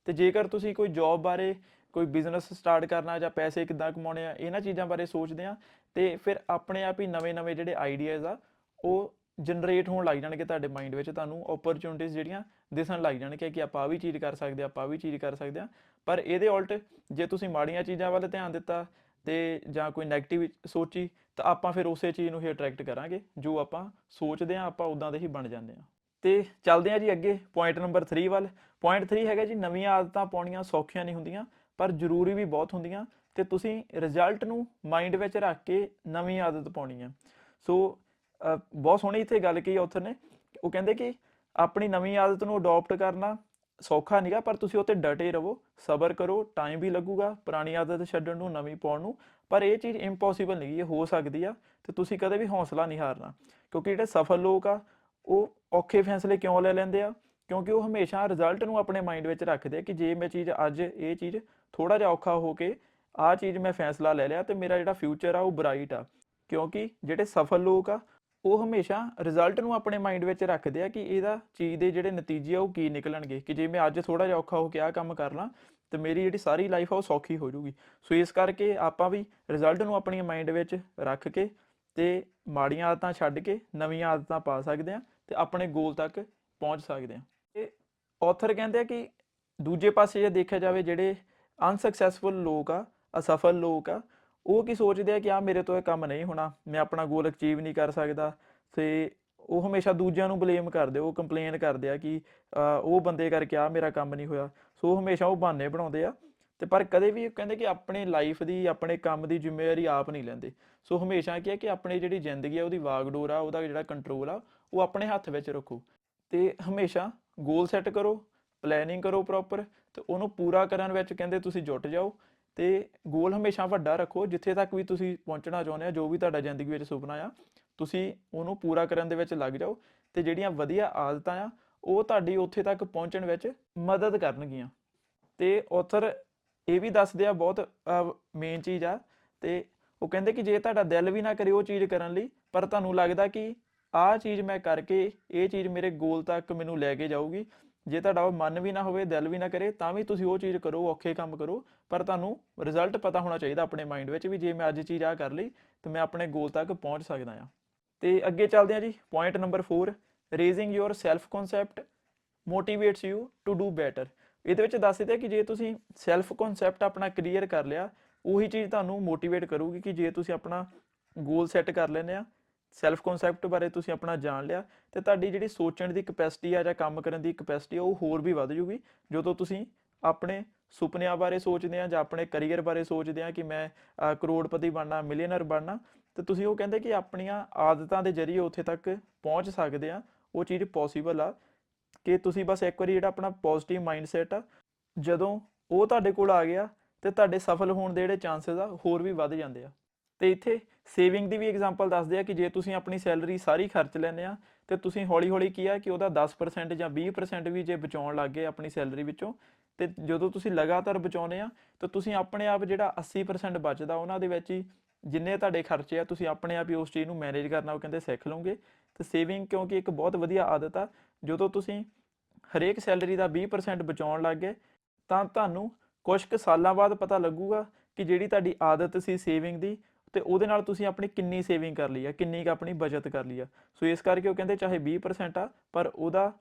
ਤੇ ਜੇਕਰ ਤੁਸੀਂ ਕੋਈ ਜੌਬ ਬਾਰੇ ਕੋਈ ਬਿਜ਼ਨਸ ਸਟਾਰਟ ਕਰਨਾ ਜਾਂ ਪੈਸੇ ਕਿੱਦਾਂ ਕਮਾਉਣੇ ਆ, ਇਹਨਾਂ ਚੀਜ਼ਾਂ ਬਾਰੇ ਸੋਚਦੇ ਆ ਤੇ ਫਿਰ ਆਪਣੇ ਆਪ ਹੀ ਨਵੇਂ-ਨਵੇਂ ਜਿਹੜੇ ਆਈਡੀਆਜ਼ ਆ, ਉਹ ਜਨਰੇਟ ਹੋਣ ਲੱਗ ਜਾਣਗੇ ਤੁਹਾਡੇ ਮਾਈਂਡ ਵਿੱਚ, ਤੁਹਾਨੂੰ ਓਪਰਚੁਨਿਟੀਜ਼ ਜਿਹੜੀਆਂ ਦਿਸਣ ਲੱਗ ਜਾਣਗੇ ਕਿ ਆਪਾਂ ਵੀ ਚੀਜ਼ ਕਰ ਸਕਦੇ ਆ, ਆਪਾਂ ਵੀ ਚੀਜ਼ ਕਰ ਸਕਦੇ ਆ। ਪਰ ਇਹਦੇ ਉਲਟ ਜੇ ਤੁਸੀਂ ਮਾੜੀਆਂ ਚੀਜ਼ਾਂ ਵੱਲ ਧਿਆਨ ਦਿੱਤਾ ਤੇ ਜਾਂ ਕੋਈ 네ਗੇਟਿਵ ਸੋਚੀ, ਤਾਂ ਆਪਾਂ ਫਿਰ ਉਸੇ ਚੀਜ਼ ਨੂੰ ਹੀ ਅਟਰੈਕਟ ਕਰਾਂਗੇ, ਜੋ ਆਪਾਂ ਸੋਚਦੇ ਆ ਆਪਾਂ ਉਦਾਂ ਦੇ ਹੀ ਬਣ ਜਾਂਦੇ ਆ ਤੇ ਚੱਲਦੇ ਆ ਜੀ ਅੱਗੇ ਪੁਆਇੰਟ ਨੰਬਰ 3 ਵੱਲ। ਪੁਆਇੰਟ 3 ਹੈਗਾ ਜੀ, ਨਵੀਆਂ ਆਦਤਾਂ ਪਾਉਣੀਆਂ ਸੌਖੀਆਂ ਨਹੀਂ ਹੁੰਦੀਆਂ, ਪਰ ਜ਼ਰੂਰੀ ਵੀ ਬਹੁਤ ਹੁੰਦੀਆਂ, ਤੇ ਤੁਸੀਂ ਰਿਜ਼ਲਟ ਨੂੰ ਮਾਈਂਡ ਵਿੱਚ ਰੱਖ ਕੇ ਨਵੀਂ ਆਦਤ ਪਾਉਣੀ ਹੈ। ਸੋ ਬਹੁਤ ਸੋਹਣੀ ਇੱਥੇ ਗੱਲ ਕਹੀ ਆਥਰ ਨੇ। ਉਹ ਕਹਿੰਦੇ ਕਿ ਆਪਣੀ ਨਵੀਂ ਆਦਤ ਨੂੰ ਅਡਾਪਟ ਕਰਨਾ ਸੌਖਾ ਨਹੀਂਗਾ ਪਰ ਤੁਸੀਂ ਉੱਤੇ ਡਟੇ ਰਹੋ, ਸਬਰ ਕਰੋ ਟਾਈਮ ਵੀ ਲੱਗੂਗਾ, ਪੁਰਾਣੀ ਆਦਤ ਛੱਡਣ ਨੂੰ, ਨਵੀਂ ਪਾਉਣ ਨੂੰ, ਪਰ ਇਹ ਚੀਜ਼ ਇੰਪੋਸੀਬਲ ਨਹੀਂ ਇਹ ਹੋ ਸਕਦੀ ਆ ਤੇ ਤੁਸੀਂ ਕਦੇ ਵੀ ਹੌਸਲਾ ਨਹੀਂ ਹਾਰਨਾ, ਕਿਉਂਕਿ ਜਿਹੜੇ ਸਫਲ ਲੋਕ ਆ, ਉਹ ਔਖੇ ਫੈਸਲੇ ਕਿਉਂ ਲੈ ਲੈਂਦੇ ਆ? ਕਿਉਂਕਿ ਉਹ ਹਮੇਸ਼ਾ ਰਿਜ਼ਲਟ ਨੂੰ ਆਪਣੇ ਮਾਈਂਡ ਵਿੱਚ ਰੱਖਦੇ ਆ ਕਿ ਜੇ ਮੈਂ ਚੀਜ਼ ਅੱਜ, ਇਹ ਚੀਜ਼ ਥੋੜਾ ਜਿਹਾ ਔਖਾ ਹੋ ਕੇ, ਆਹ ਚੀਜ਼ ਮੈਂ ਫੈਸਲਾ ਲੈ ਲਿਆ ਤੇ ਮੇਰਾ ਜਿਹੜਾ ਫਿਊਚਰ ਆ, ਉਹ ਬ੍ਰਾਈਟ ਆ। ਕਿਉਂਕਿ ਜਿਹੜੇ ਸਫਲ ਲੋਕ ਆ ਉਹ ਹਮੇਸ਼ਾ ਰਿਜ਼ਲਟ ਨੂੰ ਆਪਣੇ ਮਾਈਂਡ ਵਿੱਚ ਰੱਖਦੇ ਆ ਕਿ ਇਹਦਾ ਚੀਜ਼ ਦੇ ਜਿਹੜੇ ਨਤੀਜੇ ਆ ਉਹ ਕੀ ਨਿਕਲਣਗੇ। ਕਿ ਜੇ ਮੈਂ ਅੱਜ ਥੋੜਾ ਜਿਹਾ ਔਖਾ ਹੋ ਕੇ ਆਹ ਕੰਮ ਕਰ ਲਾਂ, ਤੇ ਮੇਰੀ ਜਿਹੜੀ ਸਾਰੀ ਲਾਈਫ ਆ ਉਹ ਸੌਖੀ ਹੋ ਜਾਊਗੀ। ਸੋ ਇਸ ਕਰਕੇ ਆਪਾਂ ਵੀ ਰਿਜ਼ਲਟ ਨੂੰ ਆਪਣੀ ਮਾਈਂਡ ਵਿੱਚ ਰੱਖ ਕੇ ਤੇ ਮਾੜੀਆਂ ਆਦਤਾਂ ਛੱਡ ਕੇ ਨਵੀਆਂ ਆਦਤਾਂ ਪਾ ਸਕਦੇ ਆ ਤੇ ਆਪਣੇ ਗੋਲ ਤੱਕ ਪਹੁੰਚ ਸਕਦੇ ਆ ਇਹ ਆਥਰ ਕਹਿੰਦੇ ਆ ਕਿ ਦੂਜੇ ਪਾਸੇ ਜੇ ਦੇਖਿਆ ਜਾਵੇ ਜਿਹੜੇ ਅਨਸਕਸੈਸਫੁਲ ਲੋਕ ਆ, ਅਸਫਲ ਲੋਕ ਆ ਉਹ ਕੀ ਸੋਚਦੇ ਆ ਕਿ ਆ ਮੇਰੇ ਤੋਂ ਇਹ ਕੰਮ ਨਹੀਂ ਹੋਣਾ, ਮੈਂ ਆਪਣਾ ਗੋਲ ਅਚੀਵ ਨਹੀਂ ਕਰ ਸਕਦਾ। ਤੇ ਉਹ ਹਮੇਸ਼ਾ ਦੂਜਿਆਂ ਨੂੰ ਬਲੇਮ ਕਰਦੇ, ਉਹ ਕੰਪਲੇਨ ਕਰਦੇ ਆ ਕਿ ਉਹ ਬੰਦੇ ਕਰਕੇ ਆ ਮੇਰਾ ਕੰਮ ਨਹੀਂ ਹੋਇਆ। ਸੋ ਉਹ ਹਮੇਸ਼ਾ ਉਹ ਬਹਾਨੇ ਬਣਾਉਂਦੇ ਆ ਤੇ ਪਰ ਕਦੇ ਵੀ ਕਹਿੰਦੇ ਕਿ ਆਪਣੇ ਲਾਈਫ ਦੀ, ਆਪਣੇ ਕੰਮ ਦੀ ਜ਼ਿੰਮੇਵਾਰੀ ਆਪ ਨਹੀਂ ਲੈਂਦੇ। ਸੋ ਹਮੇਸ਼ਾ ਕੀ ਹੈ ਕਿ ਆਪਣੀ ਜਿਹੜੀ ਜ਼ਿੰਦਗੀ ਆ, ਉਹਦੀ ਵਾਗਡੋਰ ਆ, ਉਹਦਾ ਜਿਹੜਾ ਕੰਟਰੋਲ ਆ, ਉਹ ਆਪਣੇ ਹੱਥ ਵਿੱਚ ਰੱਖੋ। ਤੇ ਹਮੇਸ਼ਾ ਗੋਲ ਸੈੱਟ ਕਰੋ ਪਲੈਨਿੰਗ ਕਰੋ ਪ੍ਰੋਪਰ ਤੇ ਉਹਨੂੰ ਪੂਰਾ ਕਰਨ ਵਿੱਚ ਕਹਿੰਦੇ ਤੁਸੀਂ ਜੁਟ ਜਾਓ। ਤੇ ਗੋਲ ਹਮੇਸ਼ਾ ਵੱਡਾ ਰੱਖੋ, ਜਿੱਥੇ ਤੱਕ ਵੀ ਤੁਸੀਂ ਪਹੁੰਚਣਾ ਚਾਹੁੰਦੇ ਹੋ, ਜੋ ਵੀ ਤੁਹਾਡਾ ਜ਼ਿੰਦਗੀ ਵਿੱਚ ਸੁਪਨਾ ਆ, ਤੁਸੀਂ ਉਹਨੂੰ ਪੂਰਾ ਕਰਨ ਦੇ ਵਿੱਚ ਲੱਗ ਜਾਓ ਤੇ ਜਿਹੜੀਆਂ ਵਧੀਆ ਆਦਤਾਂ ਆ, ਉਹ ਤੁਹਾਡੀ ਉੱਥੇ ਤੱਕ ਪਹੁੰਚਣ ਵਿੱਚ ਮਦਦ ਕਰਨਗੀਆਂ। ਤੇ ਆਥਰ ਇਹ ਵੀ ਦੱਸਦੇ ਆ ਬਹੁਤ ਮੇਨ ਚੀਜ਼ ਆ, ਤੇ ਉਹ ਕਹਿੰਦੇ ਕਿ ਜੇ ਤੁਹਾਡਾ ਦਿਲ ਵੀ ਨਾ ਕਰੇ ਉਹ ਚੀਜ਼ ਕਰਨ ਲਈ, ਪਰ ਤੁਹਾਨੂੰ ਲੱਗਦਾ ਕਿ ਆਹ ਚੀਜ਼ ਮੈਂ ਕਰਕੇ, ਇਹ ਚੀਜ਼ ਮੇਰੇ ਗੋਲ ਤੱਕ ਮੈਨੂੰ ਲੈ ਕੇ ਜਾਊਗੀ ਜੇ ਤੁਹਾਡਾ ਉਹ ਮਨ ਵੀ ਨਾ ਹੋਵੇ, ਦਿਲ ਵੀ ਨਾ ਕਰੇ, ਤਾਂ ਵੀ ਤੁਸੀਂ ਉਹ ਚੀਜ਼ ਕਰੋ, ਔਖੇ ਕੰਮ ਕਰੋ। ਪਰ ਤੁਹਾਨੂੰ ਰਿਜ਼ਲਟ ਪਤਾ ਹੋਣਾ ਚਾਹੀਦਾ ਆਪਣੇ ਮਾਈਂਡ ਵਿੱਚ ਵੀ ਜੇ ਮੈਂ ਅੱਜ ਚੀਜ਼ ਆ ਕਰ ਲਈ, ਤਾਂ ਮੈਂ ਆਪਣੇ ਗੋਲ ਤੱਕ ਪਹੁੰਚ ਸਕਦਾ ਆ ਤੇ ਅੱਗੇ ਚੱਲਦੇ ਹਾਂ ਜੀ point number 4 raising your self concept motivates you to do better ਇਹਦੇ ਵਿੱਚ ਦੱਸ ਦਿੱਤਾ ਕਿ ਜੇ ਤੁਸੀਂ ਸੈਲਫ ਕਨਸੈਪਟ ਆਪਣਾ ਕਲੀਅਰ ਕਰ ਲਿਆ, ਉਹੀ ਚੀਜ਼ ਤੁਹਾਨੂੰ ਮੋਟੀਵੇਟ ਕਰੂਗੀ ਕਿ ਜੇ ਤੁਸੀਂ ਆਪਣਾ ਗੋਲ ਸੈੱਟ ਕਰ ਲੈਂਦੇ ਆ ਸੈਲਫ ਕਨਸੈਪਟ ਬਾਰੇ ਤੁਸੀਂ ਆਪਣਾ ਜਾਣ ਲਿਆ ਤੇ ਤੁਹਾਡੀ ਜਿਹੜੀ ਸੋਚਣ ਦੀ ਕਪੈਸਿਟੀ ਆ ਜਾਂ ਕੰਮ ਕਰਨ ਦੀ ਕਪੈਸਿਟੀ ਆ, ਉਹ ਹੋਰ ਵੀ ਵੱਧ ਜੂਗੀ। ਜਦੋਂ ਤੁਸੀਂ ਆਪਣੇ ਸੁਪਨਿਆਂ ਬਾਰੇ ਸੋਚਦੇ ਆ ਜਾਂ ਆਪਣੇ ਕੈਰੀਅਰ ਬਾਰੇ ਸੋਚਦੇ ਆ ਕਿ ਮੈਂ ਕਰੋੜਪਤੀ ਬਣਨਾ ਮਿਲੀਅਨਰ ਬਣਨਾ, ਤੇ ਤੁਸੀਂ ਉਹ ਕਹਿੰਦੇ ਕਿ ਆਪਣੀਆਂ ਆਦਤਾਂ ਦੇ ਜ਼ਰੀਏ ਉੱਥੇ ਤੱਕ ਪਹੁੰਚ ਸਕਦੇ ਆ, ਉਹ ਚੀਜ਼ ਪੋਸੀਬਲ ਆ। ਕਿ ਤੁਸੀਂ ਬਸ ਇੱਕ ਵਾਰੀ ਜਿਹੜਾ ਆਪਣਾ ਪੋਜ਼ਿਟਿਵ ਮਾਈਂਡਸੈਟ ਆ, ਜਦੋਂ ਉਹ ਤੁਹਾਡੇ ਕੋਲ ਆ ਗਿਆ ਤੇ ਤੁਹਾਡੇ ਸਫਲ ਹੋਣ ਦੇ ਜਿਹੜੇ ਚਾਂਸਸ ਆ, ਹੋਰ ਵੀ ਵੱਧ ਜਾਂਦੇ ਆ। ਤੇ ਇੱਥੇ ਸੇਵਿੰਗ ਦੀ ਵੀ ਐਗਜ਼ਾਮਪਲ ਦੱਸਦੇ ਆ ਕਿ ਜੇ ਤੁਸੀਂ ਆਪਣੀ ਸੈਲਰੀ ਸਾਰੀ ਖਰਚ ਲੈਂਦੇ ਆ, ਤੇ ਤੁਸੀਂ ਹੌਲੀ-ਹੌਲੀ ਕੀ ਆ ਕਿ ਉਹਦਾ 10% ਜਾਂ 20% ਵੀ ਜੇ ਬਚਾਉਣ ਲੱਗ ਗਏ ਆਪਣੀ ਸੈਲਰੀ ਵਿੱਚੋਂ, ਤੇ ਜਦੋਂ ਤੁਸੀਂ ਲਗਾਤਾਰ ਬਚਾਉਨੇ ਆ, ਤਾਂ ਤੁਸੀਂ ਆਪਣੇ ਆਪ ਜਿਹੜਾ 80% ਬਚਦਾ ਉਹਨਾਂ ਦੇ ਵਿੱਚ ਹੀ ਜਿੰਨੇ ਤੁਹਾਡੇ ਖਰਚੇ ਆ, ਤੁਸੀਂ ਆਪਣੇ ਆਪ ਹੀ ਉਸ ਚੀਜ਼ ਨੂੰ ਮੈਨੇਜ ਕਰਨਾ, ਉਹ ਕਹਿੰਦੇ ਸਿੱਖ ਲਓਗੇ। ਤੇ ਸੇਵਿੰਗ ਕਿਉਂਕਿ ਇੱਕ ਬਹੁਤ ਵਧੀਆ ਆਦਤ ਆ, ਜਦੋਂ ਤੁਸੀਂ ਹਰੇਕ ਸੈਲਰੀ ਦਾ 20% ਬਚਾਉਣ ਲੱਗ ਗਏ, ਤਾਂ ਤੁਹਾਨੂੰ ਕੁਝ ਕੁ ਸਾਲਾਂ ਬਾਅਦ ਪਤਾ ਲੱਗੂਗਾ ਕਿ ਜਿਹੜੀ ਤੁਹਾਡੀ ਆਦਤ ਸੀ ਸੇਵਿੰਗ ਦੀ ਤੇ ਉਹਦੇ ਨਾਲ ਤੁਸੀਂ ਆਪਣੀ ਕਿੰਨੀ ਸੇਵਿੰਗ ਕਰ ਲਈ ਆ, ਕਿੰਨੀ ਕੁ ਆਪਣੀ ਬਚਤ ਕਰ ਲਈ ਆ। ਸੋ ਇਸ ਕਰਕੇ ਉਹ ਕਹਿੰਦੇ ਚਾਹੇ 20% ਆ, ਪਰ ਉਹਦਾ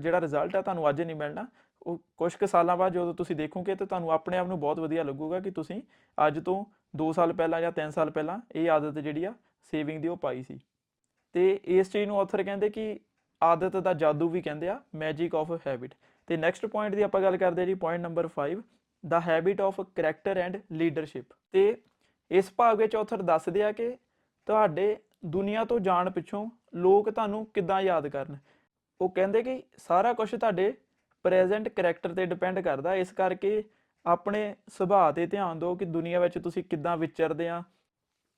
ਜਿਹੜਾ ਰਿਜ਼ਲਟ ਆ ਤੁਹਾਨੂੰ ਅੱਜ ਨਹੀਂ ਮਿਲਣਾ। ਉਹ ਕੁਝ ਕੁ ਸਾਲਾਂ ਬਾਅਦ ਜਦੋਂ ਤੁਸੀਂ ਦੇਖੋਗੇ ਤਾਂ ਤੁਹਾਨੂੰ ਆਪਣੇ ਆਪ ਨੂੰ ਬਹੁਤ ਵਧੀਆ ਲੱਗੂਗਾ ਕਿ ਤੁਸੀਂ ਅੱਜ ਤੋਂ 2 ਸਾਲ ਪਹਿਲਾਂ ਜਾਂ 3 ਸਾਲ ਪਹਿਲਾਂ ਇਹ ਆਦਤ ਜਿਹੜੀ ਆ ਸੇਵਿੰਗ ਦੀ ਉਹ ਪਾਈ ਸੀ। ਤੇ ਇਸ ਚੀਜ਼ ਨੂੰ ਆਥਰ ਕਹਿੰਦੇ ਕਿ ਆਦਤ ਦਾ ਜਾਦੂ ਵੀ ਕਹਿੰਦੇ ਆ ਮੈਜਿਕ ਆਫ ਹੈਬਿਟ ਤੇ ਨੈਕਸਟ ਪੁਆਇੰਟ ਦੀ ਆਪਾਂ ਗੱਲ ਕਰਦੇ ਹਾਂ ਜੀ point number 5 the habit of character and leadership ਤੇ ਇਸ ਭਾਗ ਵਿੱਚ ਆਥਰ ਦੱਸਦੇ ਆ ਕਿ ਤੁਹਾਡੇ ਦੁਨੀਆ ਤੋਂ ਜਾਣ ਪਿੱਛੋਂ ਲੋਕ ਤੁਹਾਨੂੰ ਕਿੱਦਾਂ ਯਾਦ ਕਰਨ। ਉਹ ਕਹਿੰਦੇ ਕਿ ਸਾਰਾ ਕੁਝ ਤੁਹਾਡੇ ਪ੍ਰੈਜ਼ੈਂਟ ਕਰੈਕਟਰ ਤੇ ਡਿਪੈਂਡ ਕਰਦਾ। ਇਸ ਕਰਕੇ ਆਪਣੇ ਸੁਭਾਅ ਤੇ ਧਿਆਨ ਦਿਓ ਕਿ ਦੁਨੀਆ ਵਿੱਚ ਤੁਸੀਂ ਕਿੱਦਾਂ ਵਿਚਰਦੇ ਆ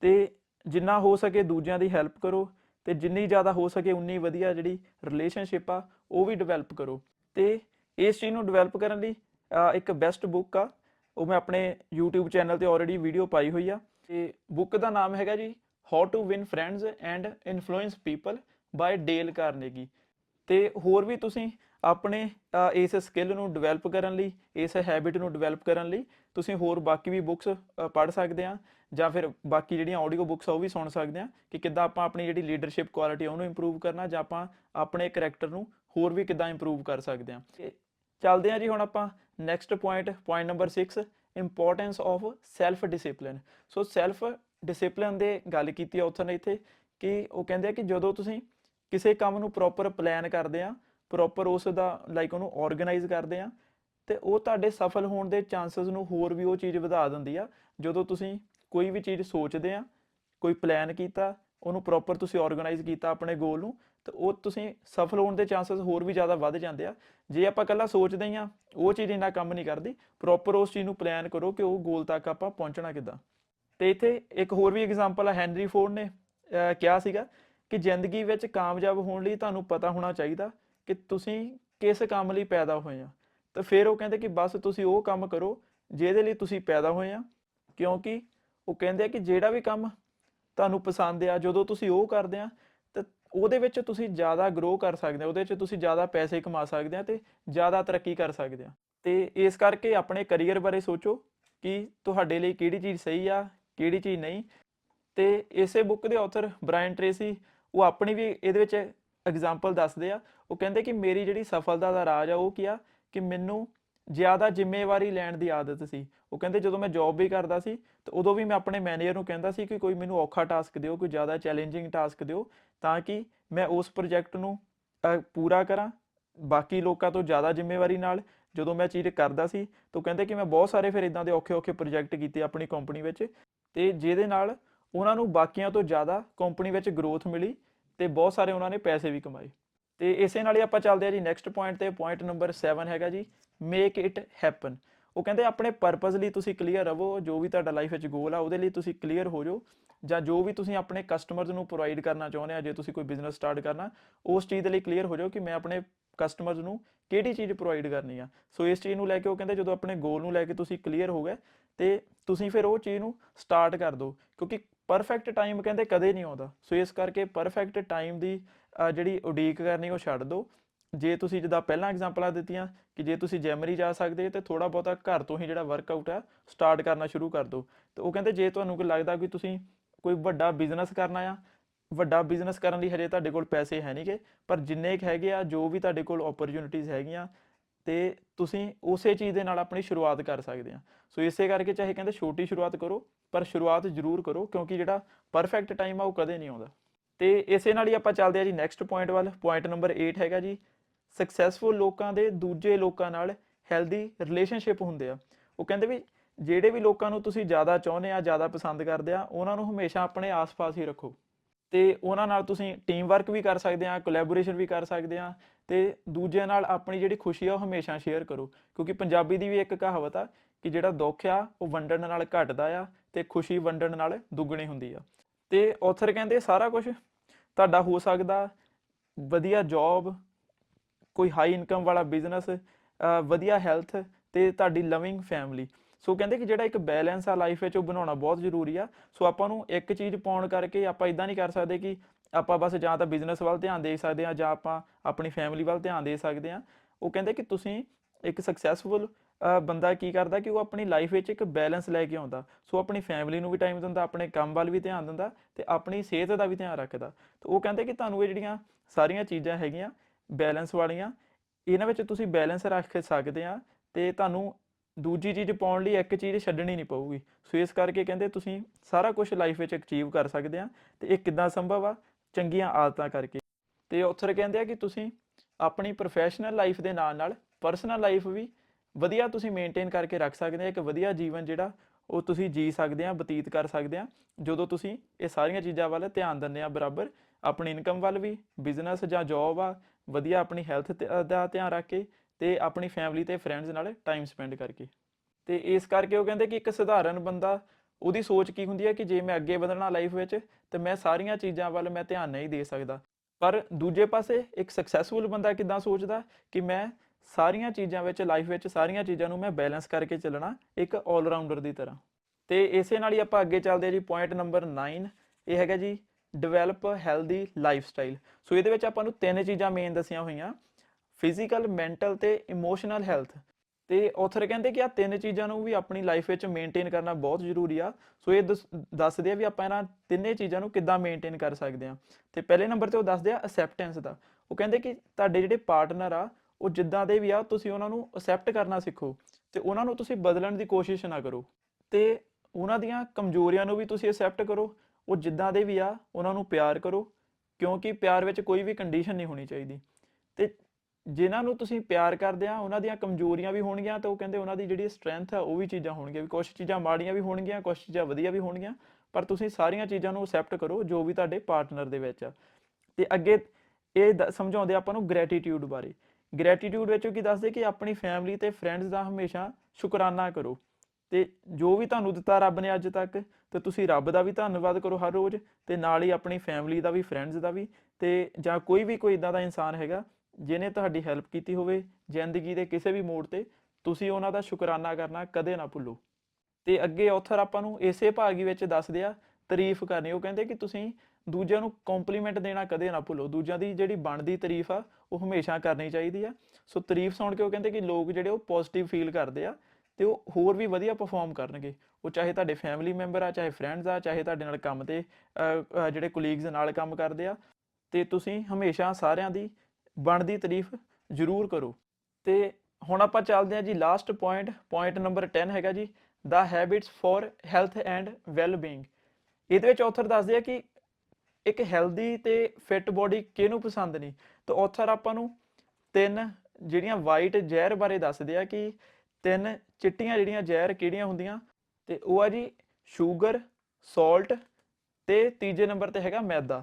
ਤੇ ਜਿੰਨਾ ਹੋ ਸਕੇ ਦੂਜਿਆਂ ਦੀ ਹੈਲਪ ਕਰੋ ਤੇ ਜਿੰਨੀ ਜ਼ਿਆਦਾ ਹੋ ਸਕੇ ਉਨੀ ਵਧੀਆ ਜਿਹੜੀ ਰਿਲੇਸ਼ਨਸ਼ਿਪ ਆ, ਉਹ ਵੀ ਡਿਵੈਲਪ ਕਰੋ। ਤੇ ਇਸ ਚੀਜ਼ ਨੂੰ ਡਿਵੈਲਪ ਕਰਨ ਲਈ ਇੱਕ ਬੈਸਟ ਬੁੱਕ ਆ ਉਹ ਮੈਂ ਆਪਣੇ YouTube ਚੈਨਲ ਤੇ ਆਲਰੇਡੀ ਵੀਡੀਓ ਪਾਈ ਹੋਈ ਆ। ਤੇ ਬੁੱਕ ਦਾ ਨਾਮ ਹੈਗਾ ਜੀ how to win friends and influence people by Dale Carnegie ਤੇ ਹੋਰ ਵੀ ਤੁਸੀਂ ਆਪਣੇ ਇਸ ਸਕਿੱਲ ਨੂੰ ਡਿਵੈਲਪ ਕਰਨ ਲਈ, ਇਸ ਹੈਬਿਟ ਨੂੰ ਡਿਵੈਲਪ ਕਰਨ ਲਈ ਤੁਸੀਂ ਹੋਰ ਬਾਕੀ ਵੀ ਬੁੱਕਸ ਪੜ੍ਹ ਸਕਦੇ ਆ ਜਾਂ ਫਿਰ ਬਾਕੀ ਜਿਹੜੀਆਂ ਆਡੀਓ ਬੁੱਕਸ ਆ ਉਹ ਵੀ ਸੁਣ ਸਕਦੇ ਆ ਕਿ ਕਿੱਦਾਂ ਆਪਾਂ ਆਪਣੀ ਜਿਹੜੀ ਲੀਡਰਸ਼ਿਪ ਕੁਆਲਿਟੀ ਉਹਨੂੰ ਇੰਪਰੂਵ ਕਰਨਾ ਜਾਂ ਆਪਾਂ ਆਪਣੇ ਕਰੈਕਟਰ ਨੂੰ ਹੋਰ ਵੀ ਕਿੱਦਾਂ ਇੰਪਰੂਵ ਕਰ ਸਕਦੇ ਆ। ਤੇ ਚੱਲਦੇ ਹਾਂ ਜੀ ਹੁਣ ਆਪਾਂ next point point number 6 importance of self discipline so self discipline ਦੇ ਗੱਲ ਕੀਤੀ ਆ ਉੱਥੇ ਨੇ ਇੱਥੇ ਕਿ ਉਹ ਕਹਿੰਦੇ ਆ ਕਿ ਜਦੋਂ ਤੁਸੀਂ ਕਿਸੇ ਕੰਮ ਨੂੰ ਪ੍ਰੋਪਰ ਪਲਾਨ ਕਰਦੇ ਆ ਪ੍ਰੋਪਰ ਉਸ ਦਾ ਲਾਈਕ ਉਹਨੂੰ ਆਰਗੇਨਾਈਜ਼ ਕਰਦੇ ਆ, ਤੇ ਉਹ ਤੁਹਾਡੇ ਸਫਲ ਹੋਣ ਦੇ ਚਾਂਸਸ ਨੂੰ ਹੋਰ ਵੀ ਉਹ ਚੀਜ਼ ਵਧਾ ਦਿੰਦੀ ਆ। ਜਦੋਂ ਤੁਸੀਂ ਕੋਈ ਵੀ ਚੀਜ਼ ਸੋਚਦੇ ਆ, ਕੋਈ ਪਲਾਨ ਕੀਤਾ, ਉਹਨੂੰ ਪ੍ਰੋਪਰ ਤੁਸੀਂ ਆਰਗੇਨਾਈਜ਼ ਕੀਤਾ ਆਪਣੇ ਗੋਲ ਨੂੰ ਤਾਂ ਉਹ ਤੁਸੀਂ ਸਫਲ ਹੋਣ ਦੇ ਚਾਂਸਸ ਹੋਰ ਵੀ ਜ਼ਿਆਦਾ ਵੱਧ ਜਾਂਦੇ ਆ। ਜੇ ਆਪਾਂ ਇਕੱਲਾ ਸੋਚਦੇ ਹੀ ਆ, ਉਹ ਚੀਜ਼ ਇੰਨਾ ਕੰਮ ਨਹੀਂ ਕਰਦੀ। ਪ੍ਰੋਪਰ ਉਸ ਚੀਜ਼ ਨੂੰ ਪਲਾਨ ਕਰੋ ਕਿ ਉਹ ਗੋਲ ਤੱਕ ਆਪਾਂ ਪਹੁੰਚਣਾ ਕਿੱਦਾਂ। ਤੇ ਇੱਥੇ ਇੱਕ ਹੋਰ ਵੀ ਐਗਜ਼ਾਮਪਲ ਆ ਹੈਨਰੀ ਫੋਰਡ ਨੇ ਕਿਹਾ ਸੀਗਾ ਕਿ ਜ਼ਿੰਦਗੀ ਵਿੱਚ ਕਾਮਯਾਬ ਹੋਣ ਲਈ ਤੁਹਾਨੂੰ ਪਤਾ ਹੋਣਾ ਚਾਹੀਦਾ ਕਿ ਤੁਸੀਂ ਕਿਸ ਕੰਮ ਲਈ ਪੈਦਾ ਹੋਏ ਆ। ਤਾਂ ਫਿਰ ਉਹ ਕਹਿੰਦੇ ਕਿ ਬਸ ਤੁਸੀਂ ਉਹ ਕੰਮ ਕਰੋ ਜਿਹਦੇ ਲਈ ਤੁਸੀਂ ਪੈਦਾ ਹੋਏ ਆ। ਕਿਉਂਕਿ ਉਹ ਕਹਿੰਦੇ ਆ ਕਿ ਜਿਹੜਾ ਵੀ ਕੰਮ ਤੁਹਾਨੂੰ ਪਸੰਦ ਆ, ਜਦੋਂ ਤੁਸੀਂ ਉਹ ਕਰਦੇ ਆ ਉਹਦੇ ਵਿੱਚ ਤੁਸੀਂ ਜ਼ਿਆਦਾ ਗਰੋ ਕਰ ਸਕਦੇ ਹੋ, ਉਹਦੇ ਵਿੱਚ ਤੁਸੀਂ ਜ਼ਿਆਦਾ ਪੈਸੇ ਕਮਾ ਸਕਦੇ ਆ ਤੇ ਜ਼ਿਆਦਾ ਤਰੱਕੀ ਕਰ ਸਕਦੇ ਆ ਤੇ ਇਸ ਕਰਕੇ ਆਪਣੇ ਕੈਰੀਅਰ ਬਾਰੇ ਸੋਚੋ ਕਿ ਤੁਹਾਡੇ ਲਈ ਕਿਹੜੀ ਚੀਜ਼ ਸਹੀ ਆ, ਕਿਹੜੀ ਚੀਜ਼ ਨਹੀਂ। ਤੇ ਇਸੇ ਬੁੱਕ ਦੇ ਆਥਰ ਬ੍ਰਾਇਨ ਟ੍ਰੇਸੀ ਉਹ ਆਪਣੀ ਵੀ ਇਹਦੇ ਵਿੱਚ ਐਗਜ਼ਾਮਪਲ ਦੱਸਦੇ ਆ। ਉਹ ਕਹਿੰਦੇ ਕਿ ਮੇਰੀ ਜਿਹੜੀ ਸਫਲਤਾ ਦਾ ਰਾਜ ਆ, ਉਹ ਕੀ ਆ? ਕਿ ਮੈਨੂੰ ਜ਼ਿਆਦਾ ਜ਼ਿੰਮੇਵਾਰੀ ਲੈਣ ਦੀ ਆਦਤ ਸੀ। ਉਹ ਕਹਿੰਦੇ ਜਦੋਂ ਮੈਂ ਜੌਬ ਵੀ ਕਰਦਾ ਸੀ, ਤਾਂ ਉਦੋਂ ਵੀ ਮੈਂ ਆਪਣੇ ਮੈਨੇਜਰ ਨੂੰ ਕਹਿੰਦਾ ਸੀ ਕਿ ਕੋਈ ਮੈਨੂੰ ਔਖਾ ਟਾਸਕ ਦਿਓ, ਕੋਈ ਜ਼ਿਆਦਾ ਚੈਲੰਜਿੰਗ ਟਾਸਕ ਦਿਓ, ਤਾਂ ਕਿ ਮੈਂ ਉਸ ਪ੍ਰੋਜੈਕਟ ਨੂੰ ਪੂਰਾ ਕਰਾਂ। ਬਾਕੀ ਲੋਕਾਂ ਤੋਂ ਜ਼ਿਆਦਾ ਜ਼ਿੰਮੇਵਾਰੀ ਨਾਲ ਜਦੋਂ ਮੈਂ ਚੀਜ਼ ਕਰਦਾ ਸੀ, ਤਾਂ ਉਹ ਕਹਿੰਦੇ ਕਿ ਮੈਂ ਬਹੁਤ ਸਾਰੇ ਫਿਰ ਇਦਾਂ ਦੇ ਔਖੇ-ਔਖੇ ਪ੍ਰੋਜੈਕਟ ਕੀਤੇ ਆਪਣੀ ਕੰਪਨੀ ਵਿੱਚ, ਤੇ ਜਿਹਦੇ ਨਾਲ ਉਹਨਾਂ ਨੂੰ ਬਾਕੀਆਂ ਤੋਂ ਜ਼ਿਆਦਾ ਕੰਪਨੀ ਵਿੱਚ ਗਰੋਥ ਮਿਲੀ ਤੇ ਬਹੁਤ ਸਾਰੇ ਉਹਨਾਂ ਨੇ ਪੈਸੇ ਵੀ ਕਮਾਏ। ਤੇ ਇਸੇ ਨਾਲ ਹੀ ਆਪਾਂ ਚੱਲਦੇ ਆ ਜੀ ਨੈਕਸਟ ਪੁਆਇੰਟ ਤੇ ਪੁਆਇੰਟ ਨੰਬਰ 7 ਹੈਗਾ ਜੀ। ਮੇਕ ਇਟ ਹੈਪਨ ਉਹ ਕਹਿੰਦੇ ਆਪਣੇ ਪਰਪਸ ਲਈ ਤੁਸੀਂ ਕਲੀਅਰ ਰਹੋ, ਜੋ ਵੀ ਤੁਹਾਡਾ ਲਾਈਫ ਵਿੱਚ ਗੋਲ ਆ, ਉਹਦੇ ਲਈ ਤੁਸੀਂ ਕਲੀਅਰ ਹੋ ਜਾਓ, ਜਾਂ ਜੋ ਵੀ ਤੁਸੀਂ ਆਪਣੇ ਕਸਟਮਰਸ ਨੂੰ ਪ੍ਰੋਵਾਈਡ ਕਰਨਾ ਚਾਹੁੰਦੇ ਆ, ਜੇ ਤੁਸੀਂ ਕੋਈ ਬਿਜ਼ਨਸ ਸਟਾਰਟ ਕਰਨਾ, ਉਸ ਚੀਜ਼ ਦੇ ਲਈ ਕਲੀਅਰ ਹੋ ਜਾਓ ਕਿ ਮੈਂ ਆਪਣੇ ਕਸਟਮਰਸ ਨੂੰ ਕਿਹੜੀ ਚੀਜ਼ ਪ੍ਰੋਵਾਈਡ ਕਰਨੀ ਆ। ਸੋ ਇਸ ਚੀਜ਼ ਨੂੰ ਲੈ ਕੇ ਉਹ ਕਹਿੰਦੇ ਜਦੋਂ ਆਪਣੇ ਗੋਲ ਨੂੰ ਲੈ ਕੇ ਤੁਸੀਂ ਕਲੀਅਰ ਹੋ ਗਏ, ਤੇ ਤੁਸੀਂ ਫਿਰ ਉਹ ਚੀਜ਼ ਨੂੰ ਸਟਾਰਟ ਕਰ ਦਿਓ, ਕਿਉਂਕਿ ਪਰਫੈਕਟ ਟਾਈਮ ਕਹਿੰਦੇ ਕਦੇ ਨਹੀਂ ਆਉਂਦਾ। ਸੋ ਇਸ ਕਰਕੇ ਪਰਫੈਕਟ ਟਾਈਮ ਦੀ ਜਿਹੜੀ ਉਡੀਕ ਕਰਨੀ ਉਹ ਛੱਡ ਦਿਓ। ਜੇ ਤੁਸੀਂ ਜਿੱਦਾਂ ਪਹਿਲਾਂ ਐਗਜ਼ਾਮਪਲਾਂ ਦਿੱਤੀਆਂ ਕਿ ਜੇ ਤੁਸੀਂ ਜਿਮ ਨਹੀਂ ਜਾ ਸਕਦੇ ਤੇ ਥੋੜਾ ਬਹੁਤਾ ਘਰ ਤੋਂ ਹੀ ਜਿਹੜਾ ਵਰਕਆਊਟ ਆ ਸਟਾਰਟ ਕਰਨਾ ਸ਼ੁਰੂ ਕਰ ਦਿਓ। ਤੇ ਉਹ ਕਹਿੰਦੇ ਜੇ ਤੁਹਾਨੂੰ ਕੋਈ ਲੱਗਦਾ ਕਿ ਤੁਸੀਂ ਕੋਈ ਵੱਡਾ ਬਿਜ਼ਨਸ ਕਰਨਾ ਆ ਵੱਡਾ ਬਿਜ਼ਨਸ ਕਰਨ ਲਈ ਹਜੇ ਤੁਹਾਡੇ ਕੋਲ ਪੈਸੇ ਹੈ ਨਹੀਂਗੇ ਪਰ ਜਿੰਨੇ ਕ ਹੈਗੇ ਆ, ਜੋ ਵੀ ਤੁਹਾਡੇ ਕੋਲ ਓਪਰਚ्युनिटीज ਹੈਗੀਆਂ, ਤੇ ਤੁਸੀਂ ਉਸੇ ਚੀਜ਼ ਦੇ ਨਾਲ ਆਪਣੀ ਸ਼ੁਰੂਆਤ ਕਰ ਸਕਦੇ ਆ। ਸੋ ਇਸੇ ਕਰਕੇ ਚਾਹੇ ਕਹਿੰਦੇ ਛੋਟੀ ਸ਼ੁਰੂਆਤ ਕਰੋ, ਪਰ ਸ਼ੁਰੂਆਤ ਜ਼ਰੂਰ ਕਰੋ, ਕਿਉਂਕਿ ਜਿਹੜਾ ਪਰਫੈਕਟ ਟਾਈਮ ਆ ਉਹ ਕਦੇ ਨਹੀਂ ਆਉਂਦਾ। ਤੇ ਇਸੇ ਨਾਲ ਹੀ ਆਪਾਂ ਚੱਲਦੇ ਆ ਜੀ ਨੈਕਸਟ ਪੁਆਇੰਟ ਵੱਲ ਪੁਆਇੰਟ ਨੰਬਰ 8 ਹੈਗਾ ਜੀ ਸਕਸੈਸਫੁਲ ਲੋਕਾਂ ਦੇ ਦੂਜੇ ਲੋਕਾਂ ਨਾਲ ਹੈਲਦੀ ਰਿਲੇਸ਼ਨਸ਼ਿਪ ਹੁੰਦੇ ਆ। ਉਹ ਕਹਿੰਦੇ ਵੀ ਜਿਹੜੇ ਵੀ ਲੋਕਾਂ ਨੂੰ ਤੁਸੀਂ ਜ਼ਿਆਦਾ ਚਾਹੁੰਦੇ ਆ, ਜ਼ਿਆਦਾ ਪਸੰਦ ਕਰਦੇ ਆ, ਉਹਨਾਂ ਨੂੰ ਹਮੇਸ਼ਾ ਆਪਣੇ ਆਸ-ਪਾਸ ਹੀ ਰੱਖੋ। ਤੇ ਉਹਨਾਂ ਨਾਲ ਤੁਸੀਂ ਟੀਮ ਵਰਕ ਵੀ ਕਰ ਸਕਦੇ ਆ ਕੋਲੈਬੋਰੇਸ਼ਨ ਵੀ ਕਰ ਸਕਦੇ ਆ, ਤੇ ਦੂਜਿਆਂ ਨਾਲ ਆਪਣੀ ਜਿਹੜੀ ਖੁਸ਼ੀ ਆ, ਉਹ ਹਮੇਸ਼ਾ ਸ਼ੇਅਰ ਕਰੋ। ਕਿਉਂਕਿ ਪੰਜਾਬੀ ਦੀ ਵੀ ਇੱਕ ਕਹਾਵਤ ਆ ਕਿ ਜਿਹੜਾ ਦੁੱਖ ਆ, ਉਹ ਵੰਡਣ ਨਾਲ ਘਟਦਾ ਆ ਤੇ ਖੁਸ਼ੀ ਵੰਡਣ ਨਾਲ ਦੁੱਗਣੀ ਹੁੰਦੀ ਆ। ਤੇ ਆਥਰ ਕਹਿੰਦੇ, ਸਾਰਾ ਕੁਝ ਤੁਹਾਡਾ ਹੋ ਸਕਦਾ, ਵਧੀਆ ਜੌਬ ਕੋਈ ਹਾਈ ਇਨਕਮ ਵਾਲਾ ਬਿਜ਼ਨਸ ਵਧੀਆ ਹੈਲਥ ਤੇ ਤੁਹਾਡੀ ਲਵਿੰਗ ਫੈਮਿਲੀ ਸੋ ਕਹਿੰਦੇ ਕਿ ਜਿਹੜਾ ਇੱਕ ਬੈਲੈਂਸ ਆ ਲਾਈਫ ਵਿੱਚ ਉਹ ਬਣਾਉਣਾ ਬਹੁਤ ਜ਼ਰੂਰੀ ਆ। ਸੋ ਆਪਾਂ ਨੂੰ ਇੱਕ ਚੀਜ਼ ਪਾਉਣ ਕਰਕੇ ਆਪਾਂ ਇਦਾਂ ਨਹੀਂ ਕਰ ਸਕਦੇ ਕਿ ਆਪਾਂ ਬਸ ਜਾਂ ਤਾਂ ਬਿਜ਼ਨਸ ਵੱਲ ਧਿਆਨ ਦੇ ਸਕਦੇ ਆ ਜਾਂ ਆਪਾਂ ਆਪਣੀ ਫੈਮਿਲੀ ਵੱਲ ਧਿਆਨ ਦੇ ਸਕਦੇ ਆ। ਉਹ ਕਹਿੰਦੇ ਕਿ ਤੁਸੀਂ ਇੱਕ ਸਕਸੈਸਫੁਲ ਬੰਦਾ ਕੀ ਕਰਦਾ ਕਿ ਉਹ ਆਪਣੀ ਲਾਈਫ ਵਿੱਚ ਇੱਕ ਬੈਲੈਂਸ ਲੈ ਕੇ ਆਉਂਦਾ। ਸੋ ਆਪਣੀ ਫੈਮਿਲੀ ਨੂੰ ਵੀ ਟਾਈਮ ਦਿੰਦਾ, ਆਪਣੇ ਕੰਮ ਵੱਲ ਵੀ ਧਿਆਨ ਦਿੰਦਾ ਤੇ ਆਪਣੀ ਸਿਹਤ ਦਾ ਵੀ ਧਿਆਨ ਰੱਖਦਾ। ਤੇ ਉਹ ਕਹਿੰਦੇ ਕਿ ਤੁਹਾਨੂੰ ਇਹ ਜਿਹੜੀਆਂ ਸਾਰੀਆਂ ਚੀਜ਼ਾਂ ਹੈਗੀਆਂ ਬੈਲੈਂਸ ਵਾਲੀਆਂ, ਇਹਨਾਂ ਵਿੱਚ ਤੁਸੀਂ ਬੈਲੈਂਸ ਰੱਖ ਸਕਦੇ ਆ ਤੇ ਤੁਹਾਨੂੰ ਦੂਜੀ ਚੀਜ਼ ਪਾਉਣ ਲਈ ਇੱਕ ਚੀਜ਼ ਛੱਡਣੀ ਨਹੀਂ ਪਊਗੀ। ਸੋ ਇਸ ਕਰਕੇ ਕਹਿੰਦੇ ਤੁਸੀਂ ਸਾਰਾ ਕੁਝ ਲਾਈਫ ਵਿੱਚ ਅਚੀਵ ਕਰ ਸਕਦੇ ਆ ਤੇ ਇਹ ਕਿੱਦਾਂ ਸੰਭਵ ਆ? ਚੰਗੀਆਂ ਆਦਤਾਂ ਕਰਕੇ। ਤੇ ਆਥਰ ਕਹਿੰਦੇ ਆ ਕਿ ਤੁਸੀਂ ਆਪਣੀ ਪ੍ਰੋਫੈਸ਼ਨਲ ਲਾਈਫ ਦੇ ਨਾਲ ਨਾਲ ਪਰਸਨਲ ਲਾਈਫ ਵੀ ਵਧੀਆ ਤੁਸੀਂ ਮੇਨਟੇਨ ਕਰਕੇ ਰੱਖ ਸਕਦੇ ਆ, ਇੱਕ ਵਧੀਆ ਜੀਵਨ ਜਿਹੜਾ ਉਹ ਤੁਸੀਂ ਜੀ ਸਕਦੇ ਆ, ਬਤੀਤ ਕਰ ਸਕਦੇ ਆ। ਜਦੋਂ ਤੁਸੀਂ ਇਹ ਸਾਰੀਆਂ ਚੀਜ਼ਾਂ ਵੱਲ ਧਿਆਨ ਦਿੰਦੇ ਆ ਬਰਾਬਰ, ਆਪਣੀ ਇਨਕਮ ਵੱਲ ਵੀ ਬਿਜ਼ਨਸ ਜਾਂ ਜੌਬ ਆ ਵਧੀਆ ਆਪਣੀ ਹੈਲਥ ਦਾ ਧਿਆਨ ਰੱਖ ਕੇ ਤੇ ਆਪਣੀ ਫੈਮਿਲੀ ਤੇ ਫਰੈਂਡਸ ਨਾਲ ਟਾਈਮ ਸਪੈਂਡ ਕਰਕੇ। ਤੇ ਇਸ ਕਰਕੇ ਉਹ ਕਹਿੰਦੇ ਕਿ ਇੱਕ ਸਧਾਰਨ ਬੰਦਾ, ਉਹਦੀ ਸੋਚ ਕੀ ਹੁੰਦੀ ਹੈ ਕਿ ਜੇ ਮੈਂ ਅੱਗੇ ਵਧਣਾ ਲਾਈਫ ਵਿੱਚ, ਤੇ ਮੈਂ ਸਾਰੀਆਂ ਚੀਜ਼ਾਂ ਵੱਲ ਮੈਂ ਧਿਆਨ ਨਹੀਂ ਦੇ ਸਕਦਾ। ਪਰ ਦੂਜੇ ਪਾਸੇ ਇੱਕ ਸਕਸੈਸਫੁਲ ਬੰਦਾ ਕਿਦਾਂ ਸੋਚਦਾ ਕਿ ਮੈਂ ਸਾਰੀਆਂ ਚੀਜ਼ਾਂ ਵਿੱਚ ਲਾਈਫ ਵਿੱਚ ਸਾਰੀਆਂ ਚੀਜ਼ਾਂ ਨੂੰ ਮੈਂ ਬੈਲੈਂਸ ਕਰਕੇ ਚੱਲਣਾ ਇੱਕ ਆਲਰਾਊਂਡਰ ਦੀ ਤਰ੍ਹਾਂ। ਤੇ ਇਸੇ ਨਾਲ ਹੀ ਆਪਾਂ ਅੱਗੇ ਚੱਲਦੇ ਹਾਂ ਜੀ ਪੁਆਇੰਟ ਨੰਬਰ 9 ਇਹ ਹੈਗਾ ਜੀ develop healthy life style so ਇਹਦੇ ਵਿੱਚ ਆਪਾਂ ਨੂੰ ਤਿੰਨ ਚੀਜ਼ਾਂ ਮੇਨ ਦੱਸੀਆਂ ਹੋਈਆਂ ਫਿਜ਼ੀਕਲ ਮੈਂਟਲ ਤੇ ਇਮੋਸ਼ਨਲ ਹੈਲਥ ਤੇ ਆਥਰ ਕਹਿੰਦੇ ਕਿ ਆ ਤਿੰਨ ਚੀਜ਼ਾਂ ਨੂੰ ਵੀ ਆਪਣੀ ਲਾਈਫ ਵਿੱਚ ਮੇਨਟੇਨ ਕਰਨਾ ਬਹੁਤ ਜ਼ਰੂਰੀ ਆ। ਸੋ ਇਹ ਦੱਸ- ਦੱਸਦੇ ਆ ਵੀ ਆਪਾਂ ਇਹਨਾਂ ਤਿੰਨੇ ਚੀਜ਼ਾਂ ਨੂੰ ਕਿੱਦਾਂ ਮੇਨਟੇਨ ਕਰ ਸਕਦੇ ਆ ਤੇ ਪਹਿਲੇ ਨੰਬਰ ਤੇ ਉਹ ਦੱਸਦੇ ਆ ਅਸੈਪਟੈਂਸ ਦਾ। ਉਹ ਕਹਿੰਦੇ ਕਿ ਤੁਹਾਡੇ ਜਿਹੜੇ ਪਾਰਟਨਰ ਆ, ਉਹ ਜਿੱਦਾਂ ਦੇ ਵੀ ਆ, ਤੁਸੀਂ ਉਹਨਾਂ ਨੂੰ ਅਸੈਪਟ ਕਰਨਾ ਸਿੱਖੋ। ਤੇ ਉਹਨਾਂ ਨੂੰ ਤੁਸੀਂ ਬਦਲਣ ਦੀ ਕੋਸ਼ਿਸ਼ ਨਾ ਕਰੋ। ਤੇ ਉਹਨਾਂ ਦੀਆਂ ਕਮਜ਼ੋਰੀਆਂ ਨੂੰ ਵੀ ਤੁਸੀਂ ਅਸੈਪਟ ਕਰੋ। ਉਹ ਜਿੱਦਾਂ ਦੇ ਵੀ ਆ, ਉਹਨਾਂ ਨੂੰ ਪਿਆਰ ਕਰੋ, ਕਿਉਂਕਿ ਪਿਆਰ ਵਿੱਚ ਕੋਈ ਵੀ ਕੰਡੀਸ਼ਨ ਨਹੀਂ ਹੋਣੀ ਚਾਹੀਦੀ। ਤੇ ਜਿਨ੍ਹਾਂ ਨੂੰ ਤੁਸੀਂ ਪਿਆਰ ਕਰਦੇ ਆ, ਉਹਨਾਂ ਦੀਆਂ ਕਮਜ਼ੋਰੀਆਂ ਵੀ ਹੋਣਗੀਆਂ ਤੇ ਉਹ ਕਹਿੰਦੇ ਉਹਨਾਂ ਦੀ ਜਿਹੜੀ ਸਟਰੈਂਥ ਆ, ਉਹ ਵੀ ਚੀਜ਼ਾਂ ਹੋਣਗੀਆਂ ਵੀ। ਕੁਝ ਚੀਜ਼ਾਂ ਮਾੜੀਆਂ ਵੀ ਹੋਣਗੀਆਂ ਕੁਝ ਚੀਜ਼ਾਂ ਵਧੀਆ ਵੀ ਹੋਣਗੀਆਂ, ਪਰ ਤੁਸੀਂ ਸਾਰੀਆਂ ਚੀਜ਼ਾਂ ਨੂੰ ਅਕਸੈਪਟ ਕਰੋ, ਜੋ ਵੀ ਤੁਹਾਡੇ ਪਾਰਟਨਰ ਦੇ ਵਿੱਚ ਆ। ਤੇ ਅੱਗੇ ਇਹ ਦ- ਸਮਝਾਉਂਦੇ ਆਪਾਂ ਨੂੰ ਗ੍ਰੈਟੀਟਿਊਡ ਬਾਰੇ। ਗ੍ਰੈਟੀਟਿਊਡ ਵਿੱਚ ਕੀ ਦੱਸਦੇ ਕਿ ਆਪਣੀ ਫੈਮਿਲੀ ਤੇ ਫਰੈਂਡਸ ਦਾ ਹਮੇਸ਼ਾ ਸ਼ੁਕਰਾਨਾ ਕਰੋ। ਤੇ ਜੋ ਵੀ ਤੁਹਾਨੂੰ ਦਿੱਤਾ ਰੱਬ ਨੇ ਅੱਜ ਤੱਕ, ਤੇ ਤੁਸੀਂ ਰੱਬ ਦਾ ਵੀ ਧੰਨਵਾਦ ਕਰੋ ਹਰ ਰੋਜ਼, ਤੇ ਨਾਲ ਹੀ ਆਪਣੀ ਫੈਮਿਲੀ ਦਾ ਵੀ ਫਰੈਂਡਸ ਦਾ ਵੀ, ਤੇ ਜਾਂ ਕੋਈ ਵੀ ਕੋਈ ਇਦਾਂ ਦਾ ਇਨਸਾਨ ਹੈਗਾ, ਜਿਹਨੇ ਤੁਹਾਡੀ ਹੈਲਪ ਕੀਤੀ ਹੋਵੇ, ਜ਼ਿੰਦਗੀ ਦੇ ਕਿਸੇ ਵੀ ਮੋੜ ਤੇ, ਤੁਸੀਂ ਉਹਨਾਂ ਦਾ ਸ਼ੁਕਰਾਨਾ ਕਰਨਾ ਕਦੇ ਨਾ ਭੁੱਲੋ। ਤੇ ਅੱਗੇ ਆਥਰ ਆਪਾਂ ਨੂੰ ਇਸੇ ਭਾਗੀ ਵਿੱਚ ਦੱਸਦੇ ਆ, ਤਾਰੀਫ ਕਰਨੀ, ਉਹ ਕਹਿੰਦੇ ਕਿ ਤੁਸੀਂ ਦੂਜਿਆਂ ਨੂੰ ਕੰਪਲੀਮੈਂਟ ਦੇਣਾ ਕਦੇ ਨਾ ਭੁੱਲੋ। ਦੂਜਿਆਂ ਦੀ ਜਿਹੜੀ ਬਣਦੀ ਤਾਰੀਫ ਆ, ਉਹ ਹਮੇਸ਼ਾ ਕਰਨੀ ਚਾਹੀਦੀ ਆ। ਸੋ ਤਾਰੀਫ ਸੁਣ ਕੇ ਉਹ ਕਹਿੰਦੇ ਕਿ ਲੋਕ ਜਿਹੜੇ ਉਹ ਪੋਜ਼ਿਟਿਵ ਫੀਲ ਕਰਦੇ ਆ ਤੇ ਉਹ ਹੋਰ ਵੀ ਵਧੀਆ ਪਰਫਾਰਮ ਕਰਨਗੇ। ਉਹ ਚਾਹੇ ਤੁਹਾਡੇ ਫੈਮਿਲੀ ਮੈਂਬਰ ਆ, ਚਾਹੇ ਫਰੈਂਡਸ ਆ, ਚਾਹੇ ਤੁਹਾਡੇ ਨਾਲ ਕੰਮ ਤੇ ਜਿਹੜੇ ਕੁਲੀਗਸ ਨਾਲ ਕੰਮ ਕਰਦੇ ਆ, ਤੇ ਤੁਸੀਂ ਹਮੇਸ਼ਾ ਸਾਰਿਆਂ ਦੀ ਬਣਦੀ ਤਾਰੀਫ ਜ਼ਰੂਰ ਕਰੋ। ਤੇ ਹੁਣ ਆਪਾਂ ਚੱਲਦੇ ਹਾਂ ਜੀ ਲਾਸਟ ਪੁਆਇੰਟ ਪੁਆਇੰਟ ਨੰਬਰ 10 ਹੈਗਾ ਜੀ ਦਾ habits for health and well being ਇਹਦੇ ਵਿੱਚ ਆਥਰ ਦੱਸਦੇ ਆ ਕਿ ਇੱਕ ਹੈਲਦੀ ਤੇ ਫਿਟ ਬੋਡੀ ਕਿਹਨੂੰ ਪਸੰਦ ਨਹੀਂ ਤਾਂ ਆਥਰ ਆਪਾਂ ਨੂੰ ਤਿੰਨ ਜਿਹੜੀਆਂ ਵਾਈਟ ਜ਼ਹਿਰ ਬਾਰੇ ਦੱਸਦੇ ਆ ਕਿ ਤਿੰਨ ਚਿੱਟੀਆਂ ਜਿਹੜੀਆਂ ਜ਼ਹਿਰ ਕਿਹੜੀਆਂ ਹੁੰਦੀਆਂ? ਤੇ ਉਹ ਆ ਜੀ ਸ਼ੂਗਰ ਸਾਲਟ ਤੇ ਤੀਜੇ ਨੰਬਰ ਤੇ ਹੈਗਾ ਮੈਦਾ,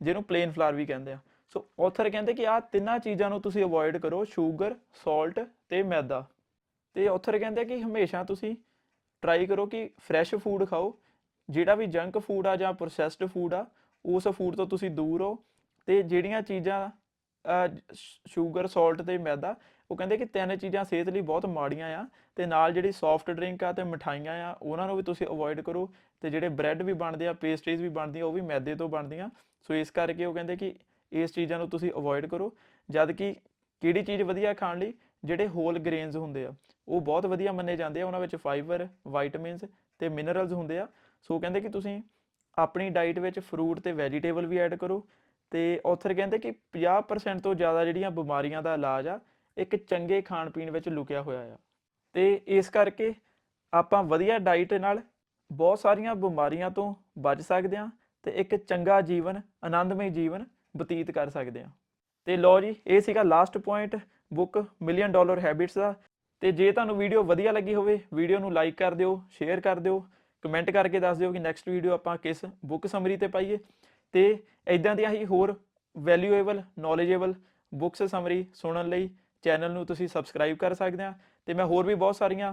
ਜਿਹਨੂੰ ਪਲੇਨ ਫਲਾਰ ਵੀ ਕਹਿੰਦੇ ਆ। ਸੋ ਆਥਰ ਕਹਿੰਦੇ ਕਿ ਆਹ ਤਿੰਨਾਂ ਚੀਜ਼ਾਂ ਨੂੰ ਤੁਸੀਂ ਅਵੋਇਡ ਕਰੋ, ਸ਼ੂਗਰ ਸਾਲਟ ਤੇ ਮੈਦਾ। ਤੇ ਆਥਰ ਕਹਿੰਦੇ ਕਿ ਹਮੇਸ਼ਾ ਤੁਸੀਂ ਟਰਾਈ ਕਰੋ ਕਿ ਫਰੈਸ਼ ਫੂਡ ਖਾਓ। ਜਿਹੜਾ ਵੀ ਜੰਕ ਫੂਡ ਆ ਜਾਂ ਪ੍ਰੋਸੈਸਡ ਫੂਡ ਆ, ਉਸ ਫੂਡ ਤੋਂ ਤੁਸੀਂ ਦੂਰ ਹੋ ਤੇ ਜਿਹੜੀਆਂ ਚੀਜ਼ਾਂ ਸ਼ੂਗਰ ਸਾਲਟ ਤੇ ਮੈਦਾ, ਉਹ ਕਹਿੰਦੇ ਕਿ ਤਿੰਨ ਚੀਜ਼ਾਂ ਸਿਹਤ ਲਈ ਬਹੁਤ ਮਾੜੀਆਂ ਆ ਤੇ ਨਾਲ ਜਿਹੜੀ ਸੌਫਟ ਡਰਿੰਕ ਆ ਤੇ ਮਠਾਈਆਂ ਆ, ਉਹਨਾਂ ਨੂੰ ਵੀ ਤੁਸੀਂ ਅਵੋਇਡ ਕਰੋ ਤੇ ਜਿਹੜੇ ਬ੍ਰੈਡ ਵੀ ਬਣਦੇ ਆ ਪੇਸਟਰੀਜ਼ ਵੀ ਬਣਦੀਆਂ, ਉਹ ਵੀ ਮੈਦੇ ਤੋਂ ਬਣਦੀਆਂ। ਸੋ ਇਸ ਕਰਕੇ ਉਹ ਕਹਿੰਦੇ ਕਿ ਇਸ ਚੀਜ਼ਾਂ ਨੂੰ ਤੁਸੀਂ ਅਵੋਇਡ ਕਰੋ ਜਦ ਕਿ ਕਿਹੜੀ ਚੀਜ਼ ਵਧੀਆ ਖਾਣ ਲਈ, ਜਿਹੜੇ ਹੋਲ ਗ੍ਰੇਨਸ ਹੁੰਦੇ ਆ, ਉਹ ਬਹੁਤ ਵਧੀਆ ਮੰਨੇ ਜਾਂਦੇ ਆ, ਉਹਨਾਂ ਵਿੱਚ ਫਾਈਬਰ ਵਿਟਾਮਿਨਸ ਤੇ ਮਿਨਰਲਸ ਹੁੰਦੇ ਆ। ਸੋ ਕਹਿੰਦੇ ਕਿ ਤੁਸੀਂ ਆਪਣੀ ਡਾਈਟ ਵਿੱਚ ਫਰੂਟ ਤੇ ਵੈਜੀਟੇਬਲ ਵੀ ਐਡ ਕਰੋ ਤੇ ਆਥਰ ਕਹਿੰਦੇ ਕਿ 50% ਤੋਂ ਜ਼ਿਆਦਾ ਜਿਹੜੀਆਂ ਬਿਮਾਰੀਆਂ ਦਾ ਇਲਾਜ ਆ, ਇੱਕ ਚੰਗੇ ਖਾਣ ਪੀਣ ਵਿੱਚ ਲੁਕਿਆ ਹੋਇਆ ਆ। ਤੇ ਇਸ ਕਰਕੇ ਆਪਾਂ ਵਧੀਆ ਡਾਈਟ ਨਾਲ ਬਹੁਤ ਸਾਰੀਆਂ ਬਿਮਾਰੀਆਂ ਤੋਂ ਬਚ ਸਕਦੇ ਹਾਂ ਤੇ ਇੱਕ ਚੰਗਾ ਜੀਵਨ, ਆਨੰਦਮਈ ਜੀਵਨ ਬਤੀਤ ਕਰ ਸਕਦੇ ਹਾਂ। ਤੇ ਲੋ ਜੀ, ਇਹ ਸੀਗਾ last point book million dollar habits ਦਾ। ਤੇ ਜੇ ਤੁਹਾਨੂੰ ਵੀਡੀਓ ਵਧੀਆ ਲੱਗੀ ਹੋਵੇ ਵੀਡੀਓ ਨੂੰ ਲਾਈਕ ਕਰ ਦਿਓ ਸ਼ੇਅਰ ਕਰ ਦਿਓ ਕਮੈਂਟ ਕਰਕੇ ਦੱਸ ਦਿਓ ਕਿ ਨੈਕਸਟ ਵੀਡੀਓ ਆਪਾਂ ਕਿਸ ਬੁੱਕ ਸਮਰੀ ਤੇ ਪਾਈਏ। ਤੇ ਇਦਾਂ ਦੀਆਂ ਹੀ ਹੋਰ ਵੈਲਿਊਏਬਲ ਨੌਲੇਜੇਬਲ ਬੁੱਕਸ ਸਮਰੀ ਸੁਣਨ ਲਈ ਚੈਨਲ ਨੂੰ ਤੁਸੀਂ ਸਬਸਕ੍ਰਾਈਬ ਕਰ ਸਕਦੇ ਆ ਤੇ ਮੈਂ ਹੋਰ ਵੀ ਬਹੁਤ ਸਾਰੀਆਂ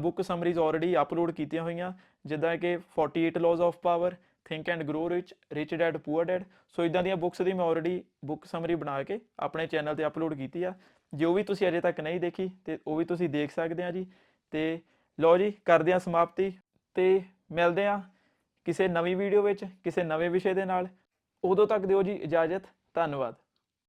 ਬੁੱਕ ਸਮਰੀਜ਼ ਆਲਰੇਡੀ ਅਪਲੋਡ ਕੀਤੀਆਂ ਹੋਈਆਂ, ਜਿੱਦਾਂ ਕਿ 48 laws of power think and grow rich rich dad poor dad so ਇਦਾਂ ਦੀਆਂ ਬੁੱਕਸ ਦੀ ਮੈਂ ਆਲਰੇਡੀ ਬੁੱਕ ਸਮਰੀ ਬਣਾ ਕੇ ਆਪਣੇ ਚੈਨਲ ਤੇ ਅਪਲੋਡ ਕੀਤੀ ਆ, ਜੋ ਵੀ ਤੁਸੀਂ ਅਜੇ ਤੱਕ ਨਹੀਂ ਦੇਖੀ ਤੇ ਉਹ ਵੀ ਤੁਸੀਂ ਦੇਖ ਸਕਦੇ ਆ ਜੀ, ਤੇ ਲਓ ਜੀ, ਕਰਦੇ ਆ ਸਮਾਪਤੀ ਤੇ ਮਿਲਦੇ ਆ ਕਿਸੇ ਨਵੀਂ ਵੀਡੀਓ ਵਿੱਚ, ਕਿਸੇ ਨਵੇਂ ਵਿਸ਼ੇ ਦੇ ਨਾਲ। ਉਦੋਂ ਤੱਕ ਦਿਓ ਜੀ ਇਜਾਜ਼ਤ। ਧੰਨਵਾਦ।